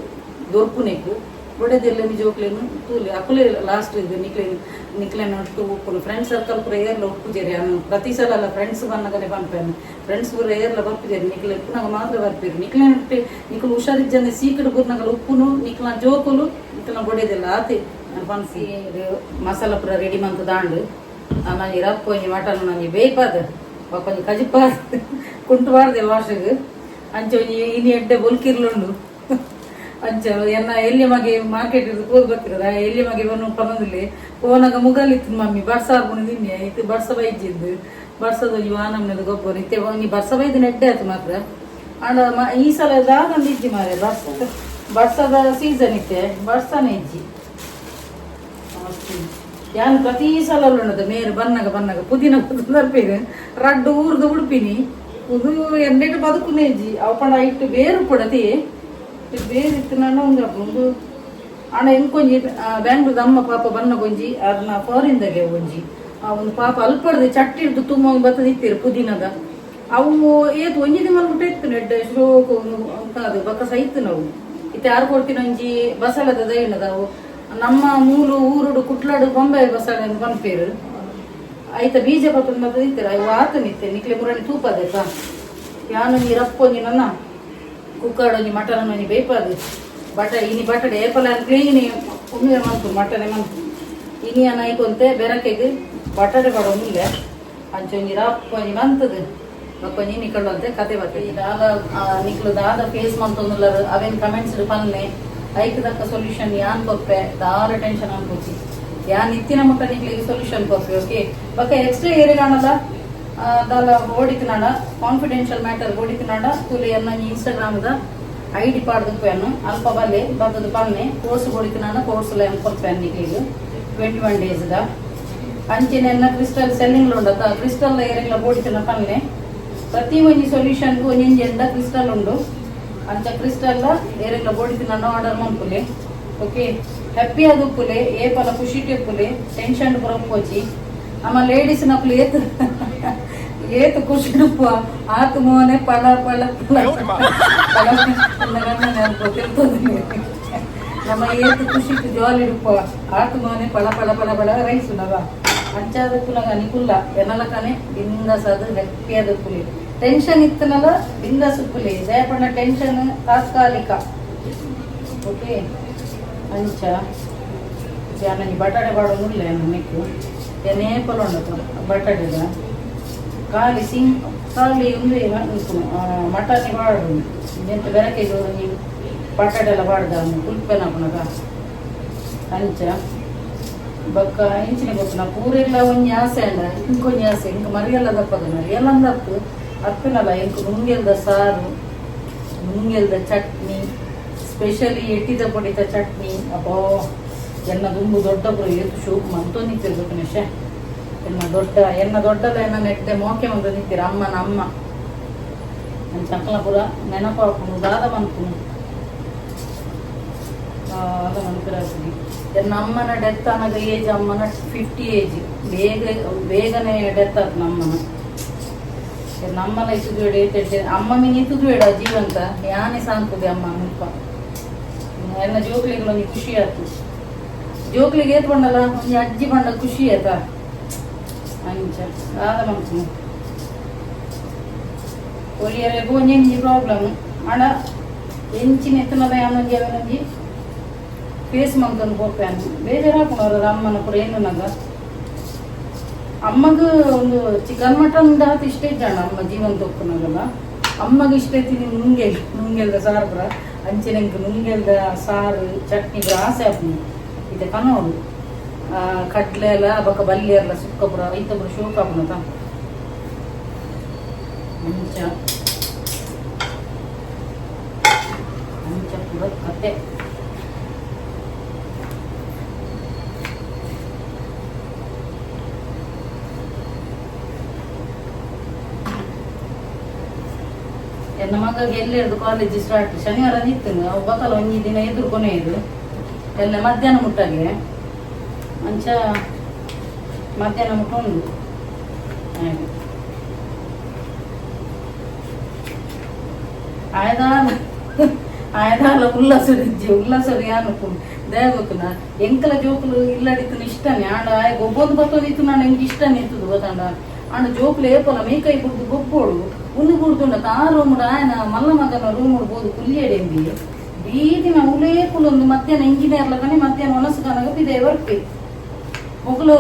ದೊರ್ಪುನೆಕ್ಕು ಬೊಡೆದೆಲ್ಲ ನಿಜವಾಗ್ಲೇನು ತೂಲಿ ಅಕುಲೇ ಲಾಸ್ಟ್ ಇದು ನಿಕ್ಲೆ ನಿಕ್ಲೆನ ಒಟ್ಟು ಉಪ್ಪುನು ಫ್ರೆಂಡ್ಸ್ ಸರ್ಕಲ್ ಪೂರ ಏರ್ಲ ಉಪ್ಪುಜೇರಿ ನಾನು ಪ್ರತಿ ಸಲ ಅಲ್ಲ ಫ್ರೆಂಡ್ಸ್ ಬಂದಾಗಲೇ ಪಂಪೇನು ಫ್ರೆಂಡ್ಸ್ ಪೂರ ಏರ್ಲ ಬರ್ಪಿಜೇರಿ ನಿಕ್ಲೆ ಉಪ್ಪುನಾಗ ಮಾತ್ರ ಬರ್ಪೇರಿ ನಿಕ್ಲೆ ನಟ್ಟು ನಿಕ್ಲು ಹುಷಾರಿದ್ದಾನೆ ಸೀಕ್ರೆಟ್ ಬುರ್ನಗಲ ಉಪ್ಪುನು, ನಿಕ್ಲ ಜೋಕುಲು, ನಿಕ್ಲ ಬೊಡೆದೆಲ್ಲ ಆತಿ. ಬನ್ಸಿ ಮಸಾಲ ಪೂರ ರೆಡಿ ಮಂತ್ ದಾಂಡು. ನಾನು ರಪ್ಪ ಒಂಜಿ ಮಟನ್ ನನಗೆ ಬೇಯ್ಪಾದ. ಕೊಂಚ ಕಜಿಪಾದ. ಕುಂಟು ಬಾರ್ದೆ ಅಂಚೆ ಅಂಚ ಒಂಜಿ, ಇನಿ ಎಡ್ಡೆ ಬೊಲ್ಕಿರ್ಲುಂಡು. ಅಂಚ ಎನ್ನ ಎಲ್ಲಿ ಮಗೆ ಮಾರ್ಕೆಟ್ ಇದ್ದು ಕೂದ್ ಬರ್ತಿರದ? ಎಲ್ಲಿ ಮಗೆ ಬನ್ನು ಪನದಲ್ಲಿ ಓನಾಗ ಮುಗಲಿತ್ತು ಮಮ್ಮಿ ಬರ್ಸ ಹಾಕೊಂಡು ತಿನ್ನಿ ಇತ್ತು ಬರ್ಸ ಬೈಜಿದ್ದು ಬರ್ಸದ ಒಂಜಿ ವಾನಮ್ನದ ಗೊಬ್ಬರ. ಇತ್ತೆ ನೀ ಬರ್ಸ ಬೈದು ನೆಡ್ಡೆ ಆಯ್ತು ಮಾತ್ರ. ಮ- ಈ ಸಲ ದಾಗಂದು ಇಜ್ಜಿ ಮಾರೆ ಬರ್ಸದ. ಬರ್ಸದ ಸೀಸನ್ ಇತ್ತೆ. ಬರ್ಸನ ಇಜ್ಜಿ. ಯಾನ್ ಪ್ರತಿ ಸಲ ಉಳ್ಳದ ಮೇರು ಬನ್ನಗ ಬನ್ನಗ ಪುದೀನ ಬರ್ಪೇನು ರಡ್ಡು ಊರ್ದು ಉಡುಪಿನಿ. ಉದು ಎಂಡೆಟ್ಟು ಬದುಕುನೇ ಇಜ್ಜಿ. ಅವಪಂಡ ಇಟ್ಟು ಬೇರು ಕೊಡತಿ ಬೇರು ಇತ್ತು ನನ್ನ ಒಂದು ಒಂದು ಅಣ್ಣ ಎಂಕೊಂಜಿ ಬ್ಯಾಂಗ್ಳೂರ್ದ ಅಮ್ಮ ಪಾಪ ಬನ್ನ ಗೊಂಜಿ ಅದನ್ನ ಫಾರಿನ್ದಾಗೆ ಆ ಒಂದು ಪಾಪ ಅಲ್ಪಡ್ದೆ, ಚಟ್ಟಿ ಹಿಡ್ದು ತುಂಬ ಬತ್ತದ ಇತ್ತೀರು ಪುದೀನದ. ಅವು ಏತ್ ಒಂಜಿ ದಿನ ಮಲ್ಬಿಟ್ಟು ಇತ್ತು, ನೆಡ್ಡೆ ಶ್ಲೋಕ ಅಂತ ಅದು ಬಕ್ಕ ಸಹಿತ್ತು ನಾವು. ಇತ್ತೆ ಯಾರು ಕೊಡ್ತೀನಿ ಒಂಜಿ ಬಸಳದ ದೈನದ ಅವು. ನಮ್ಮ ಮೂಲು ಊರುಡು ಕುಟ್ಲಾಡು ಬೊಂಬೆ ಬಸಳೆ ಪನ್ಪೇರು ಆಯ್ತ, ಬೀಜ ಮತ್ತೆ ಇತ್ತೀರ ಅವು ಆತ ನಿತ್ತೆ ನಿಕ್ಲೆ ಮುರಣಿ ತೂಪದಕ್ಕ ಯಾನು ನೀ ರಪ್ಪೊಂಜಿ ನನ್ನ ಕುಕ್ಕರ್ ಒಂಜಿ ಮಟನ್ ಒಂಜಿ ಬೇಯ್ಪದು. ಬಟ ಇನಿ ಬಟಡೆ ಏಪಲ ಕ್ಲೀನ್ ಉಮ್ಮೆ ಮಂತು ಮಟನೆ ಮಂತು ಇನಿ ಅನ್ನ ಐಕೊಂತೆ ಬೆರಕೆಗ್ ಬಟಾಟೆ ಬಡ ಮುಲ್ಲೆ ಅಂಚೊಂಜಿ ರಪ್ಪ ಒಂಜಿ ಮಂತದು. ಬಕ್ಕೊಂಜಿ ನಿಕಳುವಂತೆ ಕತೆ ಬರ್ತದೆ ದಾದ ನಿಕ್ಲು ದಾದ ಫೇಸ್ ಮಂತೊಂದುಲ್ಲರು ಅವೇನ್ ಕಮೆಂಟ್ಸ್ ಪನ್ನೆ ಐಕ್ ದಕ್ಕ ಸೊಲ್ಯೂಷನ್ ಯಾನ್ ಕೊಪ್ಪೆ ದಾರ ಟೆನ್ಷನ್ ಅನ್ಕೋಚಿ ಯಾನ್ ಇತ್ತಿನ ಮಟ್ಟ ನಿಕ್ಲಿಗೆ ಸೊಲ್ಯೂಷನ್ ಕೊಪ್ಪೆ ಓಕೆ ಬಕ್ಕ ಎಕ್ಸ್ಟ್ರಾ ಏರಿಯ ಕಾಣಲ್ಲ ದಾಲ ಓಡಿತಿನಾಡ ಕಾನ್ಫಿಡೆನ್ಷಿಯಲ್ ಮ್ಯಾಟರ್ ಓಡಿತಿನಾಡ ತುಲಿ ಅನ್ನ ಇನ್ಸ್ಟಾಗ್ರಾಮ್ದ ಐ ಡಿ ಪಾಡ್ದು ಅಲ್ಪ ಬಲ್ಲೆ ಬದ್ದದು ಪನ್ನೆ ಕೋರ್ಸ್ ಓಡಿತಿನಾಡ ಕೋರ್ಸ್ ಕೊಡ್ಪೇನ್ ನಿಕ್ಲಿಗೆ ಟ್ವೆಂಟಿ ಒನ್ ಡೇಸ್ದ ಅಂಚಿನ ಕ್ರಿಸ್ಟಲ್ ಸೆಲ್ಲಿಂಗ್ ಉಂಡತ್ತ ಕ್ರಿಸ್ಟಲ್ ಏರೆಲ್ಲ ಓಡಿತಿನ ಪನ್ನೆ ಪ್ರತಿ ಒಂಜಿ ಸೊಲ್ಯೂಷನ್ಗೂ ಒಂಜಿ ಎಂದ ಕ್ರಿಸ್ಟಲ್ ಉಂಡು. ಅಂಚ ಕ್ರಿಸ್ಟಲ್ ಲ ಬೋಡಿತಿ ನನ್ನ ಆರ್ಡರ್ ಮಾಡ್ಪುಲೆ ಓಕೆ ಹ್ಯಾಪಿ ಆದ ಉಪ್ಪುಲೆ ಏಪಲ ಖುಷಿ ಟೆಪ್ಪುಲೆ ಟೆನ್ಷನ್ ಪುರಪ್ಪೋಚಿ ನಮ್ಮ ಲೇಡೀಸ್ ನಪ್ಪಲು ಏತು ಏತು ಖುಷಿ ಡುಪ್ಪು ಆತು ಮೋನೆ ಪಳ. ಪಳ ಪಳ ಅನ್ಕೋತಿರ್ತದೆ ನಮ್ಮ ಏತು ಖುಷಿ ಜೋಲಿಡುಪ್ಪ ಆತು ಮೋನೆ ಪಳ ಪಳ ಪಳ ಪಳ ರೈಸು ನವ. ಅಂಚಾದ ಕುಲಗ ನಿಕುಲ್ಲ ಎನಲಕನೆ ಕನೆ ಬಿಂದಾಸ್ ಅದು ಹೆಪ್ಪಿಯಾದ ಪುಲಿ ಟೆನ್ಷನ್ ಇತ್ತನಲ್ಲ ಬಿಂದಾಸ್ ಕುಲಿ. ಜಯಪಣ್ಣ ಟೆನ್ಷನ್ ತಾತ್ಕಾಲಿಕ. ಓಕೆ ಅಂಚ. ಯಾನಿ ಬಟಾಟೆ ಬಾಡೋ ಮುಲ್ಲ ನೆಕ್ಕು ಎನ್ನೇ ಪಲೊಂಡತು ಬಟಾಟೆದ ಖಾಲಿ ಸಿಂಗ್ ಖಾಲಿ ಉಂದು ಮಟನ್ ಬಾಡು ಎಂತ ಬೆರಕೆಗೆ ನೀವು ಬಟಾಟೆ ಎಲ್ಲ ಬಾಡ್ದ ಕುಲ್ಪೆನ ಪುನಗ ಅಂಚ ಬೊಕ್ಕ ಇಂಚಿನ ಗೊತ್ತಿನ ಪೂರೆಲ್ಲ ಒಂಜಿ ಆಸೆ ಅಂಡ ಇಂಕೊಂಜಿ ಆಸೆ ಇಂಕ ಮರಿಯಲ್ಲ ದಪ್ಪದ ಮರಿಯಲ್ಲ ದಪ್ಪು ಅಪ್ಪನಲ್ಲ ಇಂಕ ನುಂಗೆಲ್ದ ಸಾರು ನುಂಗೆಲ್ದ ಚಟ್ನಿ ಸ್ಪೆಷಲಿ ಎಟ್ಟಿದ ಪೊಡಿತ ಚಟ್ನಿ ಅಪ್ಪೋ ಎನ್ನ ದುಂಬು ದೊಡ್ಡ ಪುರ ಏತು ಶೋಕ್ ಮಂತೋ ನಿಂತಿರ್ಬೇಕು ನಿಶೆ ಎನ್ನ ದೊಡ್ಡ, ಎನ್ನ ದೊಡ್ಡದ ಎನ್ನ ನೆಟ್ಟೆ ಮೋಕೆ ಒಂದು ನಿಂತಿರ ಅಮ್ಮನ ಅಮ್ಮ ನನ್ನ ಚಕ್ಕಲಪುರ ನೆನಪಾಪುನು ದಾದ ಬಂತು. ಆಗ ಮಂತ್ರ ಎನ್ನ ಅಮ್ಮನ ಡೆತ್ ಅನ್ನೋದು ಏಜ್ ಅಮ್ಮನ ಫಿಫ್ಟಿ ಏಜ್ ಬೇಗ, ಬೇಗನೆ ಡೆತ್ ಆತ್ ನಮ್ಮನ. ನಮ್ಮನ ಇತ್ತು ಏಟೆ ಅಮ್ಮ ಮೀನು ಇತ್ತು ಬೇಡ ಜೀವಂತ. ಯಾನೆ ಸಾಂತದೆ ಅಮ್ಮ ಮುಲ್ಪ ಎಲ್ಲ ಜೋಕ್ಲಿಗಳು ಖುಷಿ ಆಯ್ತು ಜೋಕ್ಲಿಗೆ ಏತ್ ಬಂಡಲ್ಲ ಅಜ್ಜಿ ಬಂಡ ಖುಷಿ ಆಯ್ತಾ ಅಂಚ ಆದ ಮಂತು ಬೋನಿ ಎಂಜಿ ಪ್ರಾಬ್ಲಮ್ ಹಣ ಎಂಚಿನ ಎತ್ತನದ ಯಾನೊಂಜಿ ಅವನೊಂಜಿ ಫೇಸ್ ಮಂಕನ್ ಬೇಜಾರು ಬೇಜಾರಾಕೊಂಡವ್ರ ಅಮ್ಮನ ಕೂಡ ಏನು ನಂಗ ಅಮ್ಮಗ ಒಂದು ಚಿಕನ್ ಮಟನ್ ದಾತ್ ಇಷ್ಟ ಇದ್ದಾಣ ಅಮ್ಮ ಜೀವನ ತೊಕ್ಕನಗಲ್ಲ ಅಮ್ಮಗೆ ಇಷ್ಟ ಐತಿ ನುಂಗೆಲ್ ನುಂಗೆಲ್ದ ಸಾರು ಪುರ ಅಂಚಿನಂಗೆ ನುಂಗೆಲ್ದ ಸಾರು ಚಟ್ನಿ ಆಸೆ ಆಗ್ತೀನಿ ಇದೆ ಕನ್ನೋಡು ಕಡ್ಲೆ ಎಲ್ಲ, ಬಕ ಬಲ್ಲಿ ಎಲ್ಲ ಸುಕ್ಕ ಪುರ ಐತ ಪುರ ಶೋಕ್ ಆಪುನತ ಅಂಚ ಅಂಚ ಪುರ ಕತೆ ಎನ್ನ ಮಗಗೆ ಎಲ್ಲಿರ್ದು ಕಾಲೇಜ್ ಸ್ಟಾರ್ಟ್ ಶನಿವಾರ ನಿಂತು ಅವು ಬಕಲ ಒಂದು ದಿನ ಎದುರು ಕೊನೆಯದು. ಎಲ್ಲ ಮಧ್ಯಾಹ್ನ ಮುಟ್ಟಾಗೆ. ಅಂಚ ಮಧ್ಯಾಹ್ನ ಮುಟ್ಟುಂಡು ಹಾಗೆ ಆಯ್ದಾಲ ಆಯ್ದಾಲ ಉಲ್ಲಾಸಡಿಜ್ಜಿ ಉಲ್ಲಾಸಡು ಯಾನು ದೇವಕ್ಕನ ಎಂಕಲ ಜೋಕುಲು ಇಲ್ಲಡಿತ್ತು ಇಷ್ಟನೇ ಆಂಡ ಆಯ್ ಗೊಬ್ಬೊಂದು ಬತ್ತೋದಿತ್ತು ನಾನು ಎಂಗೆ ಇಷ್ಟನೇ ಇತ್ತದು ಗೊತ್ತಾಂಡ ಆಂಡ ಜೋಕುಲು ಏಪಲ ಮೇಕೈ ಬುಡ್ದು ಗೊಬ್ಬೋಳು ಉಂದು ಬುಡ್ದುಂಡ ತಾ ರೂಮ್ ಆಯನ ಮಲ್ಲ ಮಗನ ರೂಮ್ ಬೋದು ಕುಲ್ಲಿಯಡೆಂದಿ ಬೀದಿನ ಉಲೇಪುಲೊಂದು ಮಧ್ಯಾಹ್ನ ಇಂಜಿನಿಯರ್ಲ ಕಣಿ ಮಧ್ಯಾಹ್ನ ಒನಸು ಕನಗ ವರ್ಪಿ ನೀನ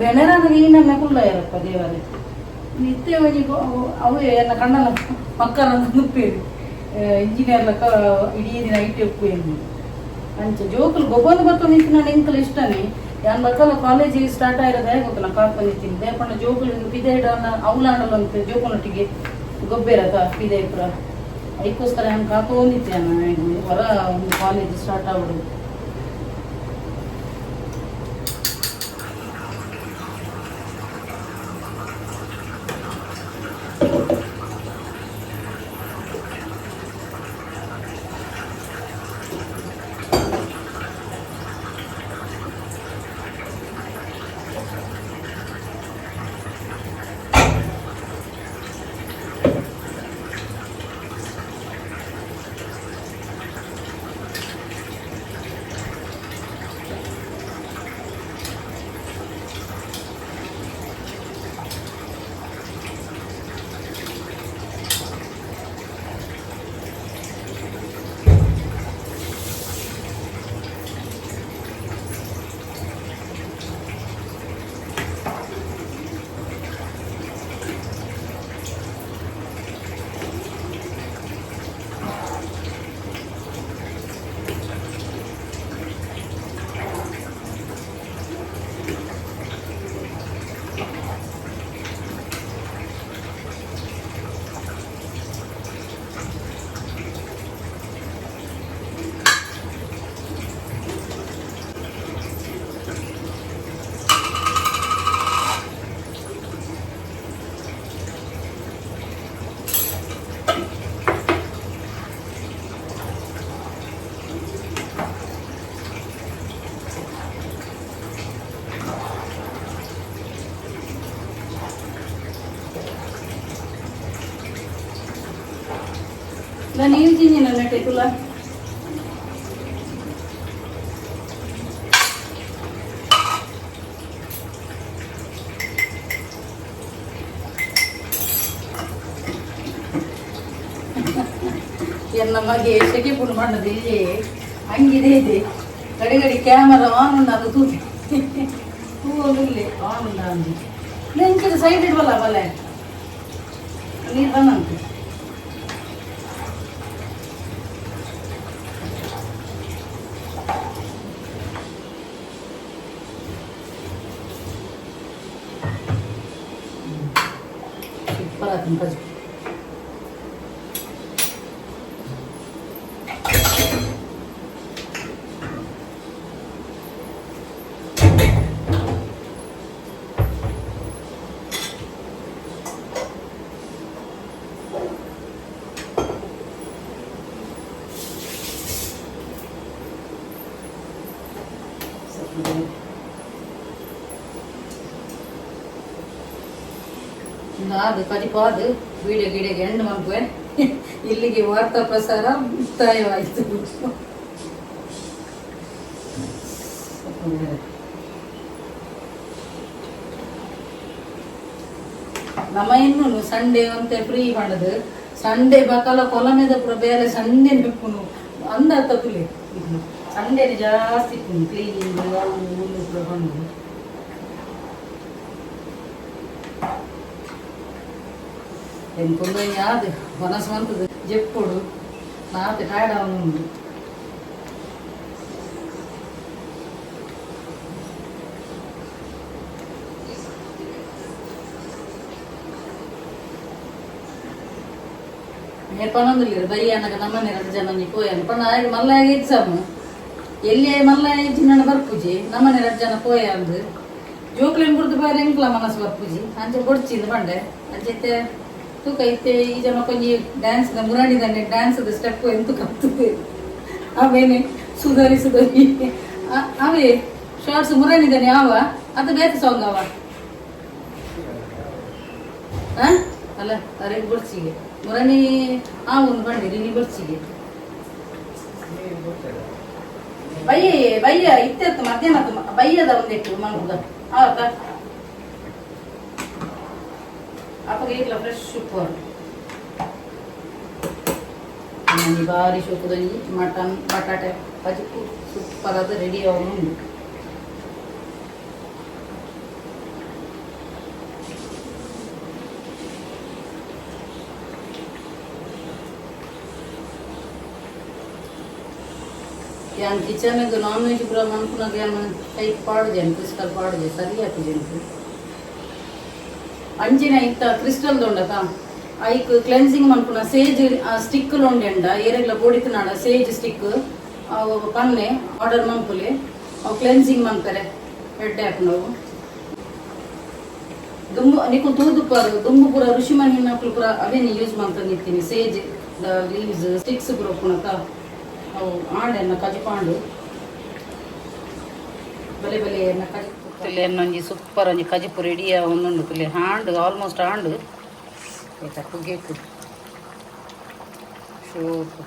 ಬೆಣರಾದ ಈನನ್ನ ಕುಲ್ಲ ಇರಪ್ಪ ದೇವರೇ ನಿತ್ಯ ಒಂಜಿ ಅವು ಎಲ್ಲ ಕಣ್ಣನ ಮಕ್ಕಳನ್ನು ನುಪ್ಪೇರು. ಇಂಜಿನಿಯರ್ ಲಕ್ಕ ಇಡೀ ದಿನ ಇಟ್ಟು ಎಂದು ಅಂಚ ಜೋಕುಲು ಗೊಬ್ಬರ ಬತ್ತು ನಿಂತು ನಾನು ಇಷ್ಟನೆ. ಇಷ್ಟನೇ ಯಾನ್ ಬಕ್ಕಲ್ಲ ಕಾಲೇಜಿಗೆ ಸ್ಟಾರ್ಟ್ ಆಗಿರೋದು ಗೊತ್ತು ಗೊತ್ತಲ್ಲ? ಕಾಡ್ಕೊಂಡು ನಿಂತೀನಿ ದೇಪಣ್ಣ ಜೋಕುಲು ಪಿದೆ ಇಡೋಣ ಅವಲಾಡಲು ಅಂತ ಜೋಕುನೊಟ್ಟಿಗೆ ಗೊಬ್ಬೆರತ ಪಿದೆ ಪುರ ಅದಕ್ಕೋಸ್ಕರ ಹಂಗೆ ಕಾಕೊಂಡಿದ್ದೆ ನಾನು ಹೊರ ಒಂದು ಕಾಲೇಜ್ ಸ್ಟಾರ್ಟ್ ಆಗ್ಬಿಡು Ini sini nenek itulah. ಎನ್ನ ಮಗೆ ಸೆಕೆ ಪುಡು ಮಾಡದು ಇಲ್ಲಿ. ಹಂಗಿದೆ ಇದೆ. ಗಡಿ ಗಡಿ ಕ್ಯಾಮರಾ ಆನ್ ಉಂಡ ಅದು ತೂತಿ. ಹೂವು ಇಲ್ಲಿ. ಆನ್ ಉಂಡ ಅಂದು. ನೆಂಚಿದ ಸೈಡ್ ಇಡ್ವಲ್ಲ, ಬಲೆ? ನೀರು ಬಂದಂತೆ ಸೂಪರ್ ಆಯ್ತು ಕಜು ಅದು ಕದಿಪಾದು ವಿಡಿಯೋ ಗಿಡಿಯೋಗೆ ಎಂಡ್ ಮಗುವೆ ಇಲ್ಲಿಗೆ ವಾರ್ತಾ ಪ್ರಸಾರ ಮುಕ್ತಾಯವಾಯಿತು ನಮ್ಮ ಇನ್ನು ಸಂಡೇ ಅಂತ ಫ್ರೀ ಮಾಡೋದು ಸಂಡೇ ಬಕಲ ಕೊಲಮೆದ ಪುರ ಬೇರೆ ಸಂಡೇ ಬೆಕ್ಕುನು ಅಂದ ತಗುಲಿ ಸಂಡೇ ಜಾಸ್ತಿ ಕ್ಲೀನಿಂಗ್ ಅವು ಹುಲ್ಲು ಪುರ എനിക്കൊന്നും യാത് മനസ്സുവന്നത് ജെപ്പോട് നാത്ത് ടയർഡാവുന്നുണ്ട് ಹೇಳ್ಕೊಂಡೊಂದಿಲ್ಲ ಬೈಯ ಅನ್ನಕ ನಮ್ಮನೆ ಎರಡು ಜನ ನೀ ಪೋಯನ್ ಪಣ ಆಗ ಮಲ್ಲಾಗ ಎಕ್ಸಾಮ್ ಎಲ್ಲಿ ಮಲ್ಲಾಯ ಚಿನ್ನಣ್ಣ ಬರ್ಪೂಜಿ? ನಮ್ಮನೆ ಎರಡು ಜನ ಪೋಯ ಅಂದು. ಜೋಕ್ಲೇನ್ ಕುಡ್ದು ಬಾರಿ ಎಂಕ್ಲ ಮನಸ್ಸು ಬರ್ಪೂಜಿ. ಅಂಚೆ ಕೊಡ್ಚಿಂದು ಬಂಡೆ. ಅಂಚೆ ತೂಕ ಇತ್ತೆ ಈಜ ಮಕ್ಕಳಿಗೆ ಡ್ಯಾನ್ಸ್ ಮುರಾಣಿದಾನೆ ಡ್ಯಾನ್ಸ್ ಸ್ಟೆಪ್ ಎಂತ ಕಲ್ತದೆ ಅವೇನೆ ಸುಧಾರಿ ಸುಧಾರಿ. ಅವೇ ಶಾರ್ಟ್ಸ್ ಮುರಾಣಿದಾನೆ ಅವ, ಅದು ಬೇರೆ ಸಾಂಗ್ ಅವ? ಅಲ್ಲ, ಅರೆ ಬಡ್ಸಿಗೆ ಮುರಾಣಿ, ಆ ಒಂದು ಬಂದಿರಿ ನೀ ಬಡ್ಸಿಗೆ ಬಯ್ಯ ಬಯ್ಯ ಇತ್ತೆ ಮಧ್ಯಾಹ್ನ ಬಯ್ಯದ ಒಂದಿಟ್ಟು ಮನ್ಗುದ ಆವತ್ತ ಅಪ್ಪಗೆ ಇಟ್ಲ ಫ್ರೆಶ್ ಸೂಪರ್ ಮನೆ ಭಾರಿ ಶೋಕದಲ್ಲಿ ಮಟನ್ ಬಟಾಟೆ ಬಜ್ಜಿ ಸೂಪರ್ ಅದು ರೆಡಿ ಉಂಟು ಯಾನ್ ಕಿಚನ್ಗೆ ನಾನ್ ವೆಜ್ ಪೂರ ಮನ್ಪುನಾಗ ಯಾನ್ ಕೈ ಪಾಡುಜೆ ಕ್ರಿಸ್ಟಲ್ ಪಾಡುಜೆ ಸರಿ ಹಾಕುಜೆ ಅಂಚಿನ ಇತ್ತ ಕ್ರಿಸ್ಟಲ್ ದೊಂಡಕ. ಐಕ್ ಕ್ಲೆನ್ಸಿಂಗ್ ಮನ್ಪುನ ಸೇಜ್ ಸ್ಟಿಕ್ ಲೊಂಡೆಂಡ ಏರೆಗ್ಲ ಬೋಡಿತನಾಡ ಸೇಜ್ ಸ್ಟಿಕ್ ಅವು ಪನ್ನೆ ಆರ್ಡರ್ ಮನ್ಪುಲೆ. ಅವು ಕ್ಲೆನ್ಸಿಂಗ್ ಮನ್ಪರೆ ಎಡ್ಡೆ ಹಾಕೊಂಡವು ದುಂಬು ನಿಕ್ಕು ತೂದು ಪಾರು ದುಂಬು ಪೂರ ಋಷಿ ಮಣ್ಣಿನ ಪೂರ ಅವೇನು ಯೂಸ್ ಮಾಡ್ತಾ ನಿಂತೀನಿ, ಸೇಜ್ ಲೀವ್ಸ್ ಸ್ಟಿಕ್ಸ್ ಪೂರ ಪುಣಕ ಅವು ಆಂಡೆನ್ನ ಕಜಿಪಾಂಡು. ಬಲೆ ಬಲೆ ಎನ್ನ ಕಜಿ ತುಲೆ ಒಂಜಿ ಸೂಪರ್ ಒಂಜಿ ಕಜಿಪು ರೆಡಿಯ ಒಂದು ತುಲೆ ಹಾಂಡು ಆಲ್ಮೋಸ್ಟ್ ಹಾಂಡು. ಆಯ್ತಾ ಕುಗ್ಗೇಕು ಶೋಕು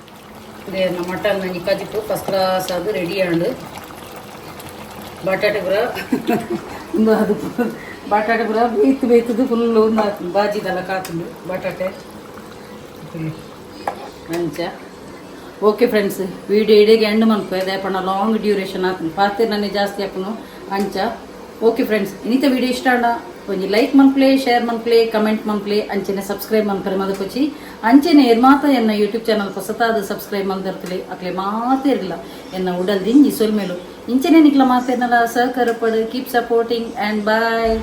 ಇದೇನ ಮಟನ್ ಒಂಜಿ ಕಜಿಪು ಫಸ್ಟ್ ಕ್ಲಾಸ್ ಅದು ರೆಡಿ ಆಂಡು ಬಟಾಟೆ ಪುರ. ಅದು ಬಟಾಟೆ ಪುರ, ಬೇಯ್ತು ಬೇಯ್ತದು ಫುಲ್ಲು ಬಾಜಿದೆಲ್ಲ ಕಾತುಂಡು ಬಟಾಟೆ. ಅಂಚ ಓಕೆ ಫ್ರೆಂಡ್ಸ್ ವಿಡಿಯೋ ಇಡೀಗೆ ಎಂಡ್ ಮನ್ಪೆ ಪಣ ಲಾಂಗ್ ಡ್ಯೂರೇಷನ್ ಹಾಕೊಂಡು ಪಾತ್ರೆ ನನಗೆ ಜಾಸ್ತಿ ಹಾಕನು ಅಂಚ ಓಕೆ ಫ್ರೆಂಡ್ಸ್ ಇನ್ನಿತ ವಿಡಿಯೋ ಇಷ್ಟ ಅಣ್ಣ ಒಂಜಿ ಲೈಕ್ ಮನ್ಪ್ಲೆ ಶೇರ್ ಮನ್ಪ್ಲೆ ಕಮೆಂಟ್ ಮನ್ಪ್ಲೆ ಅಂಚೆನೆ ಸಬ್ಸ್ಕ್ರೈಬ್ ಮನ್ಪರೆ ಮದಕೊಚ್ಚಿ ಅಂಚೆನೆ ಎರ್ಮಾತ ಎನ್ನ ಯೂಟ್ಯೂಬ್ ಚಾನಲ್ ಹೊಸತಾದ ಸಬ್ಸ್ಕ್ರೈಬ್ ಮಲ್ದಿರ್ತಲೆ ಅಕ್ಲೆ ಮಾತೇ ಇರಲಿಲ್ಲ ಎನ್ನ ಉಡಲ್ ದಿಂಜಿ ಸೊಲ್ಮೇಲು ಇಂಚೆನೆ ನಿಕ್ಲ ಮಾತೇನಲ್ಲ ಸಹಕಾರ ಪಡು ಕೀಪ್ ಸಪೋರ್ಟಿಂಗ್ ಆ್ಯಂಡ್ ಬಾಯ್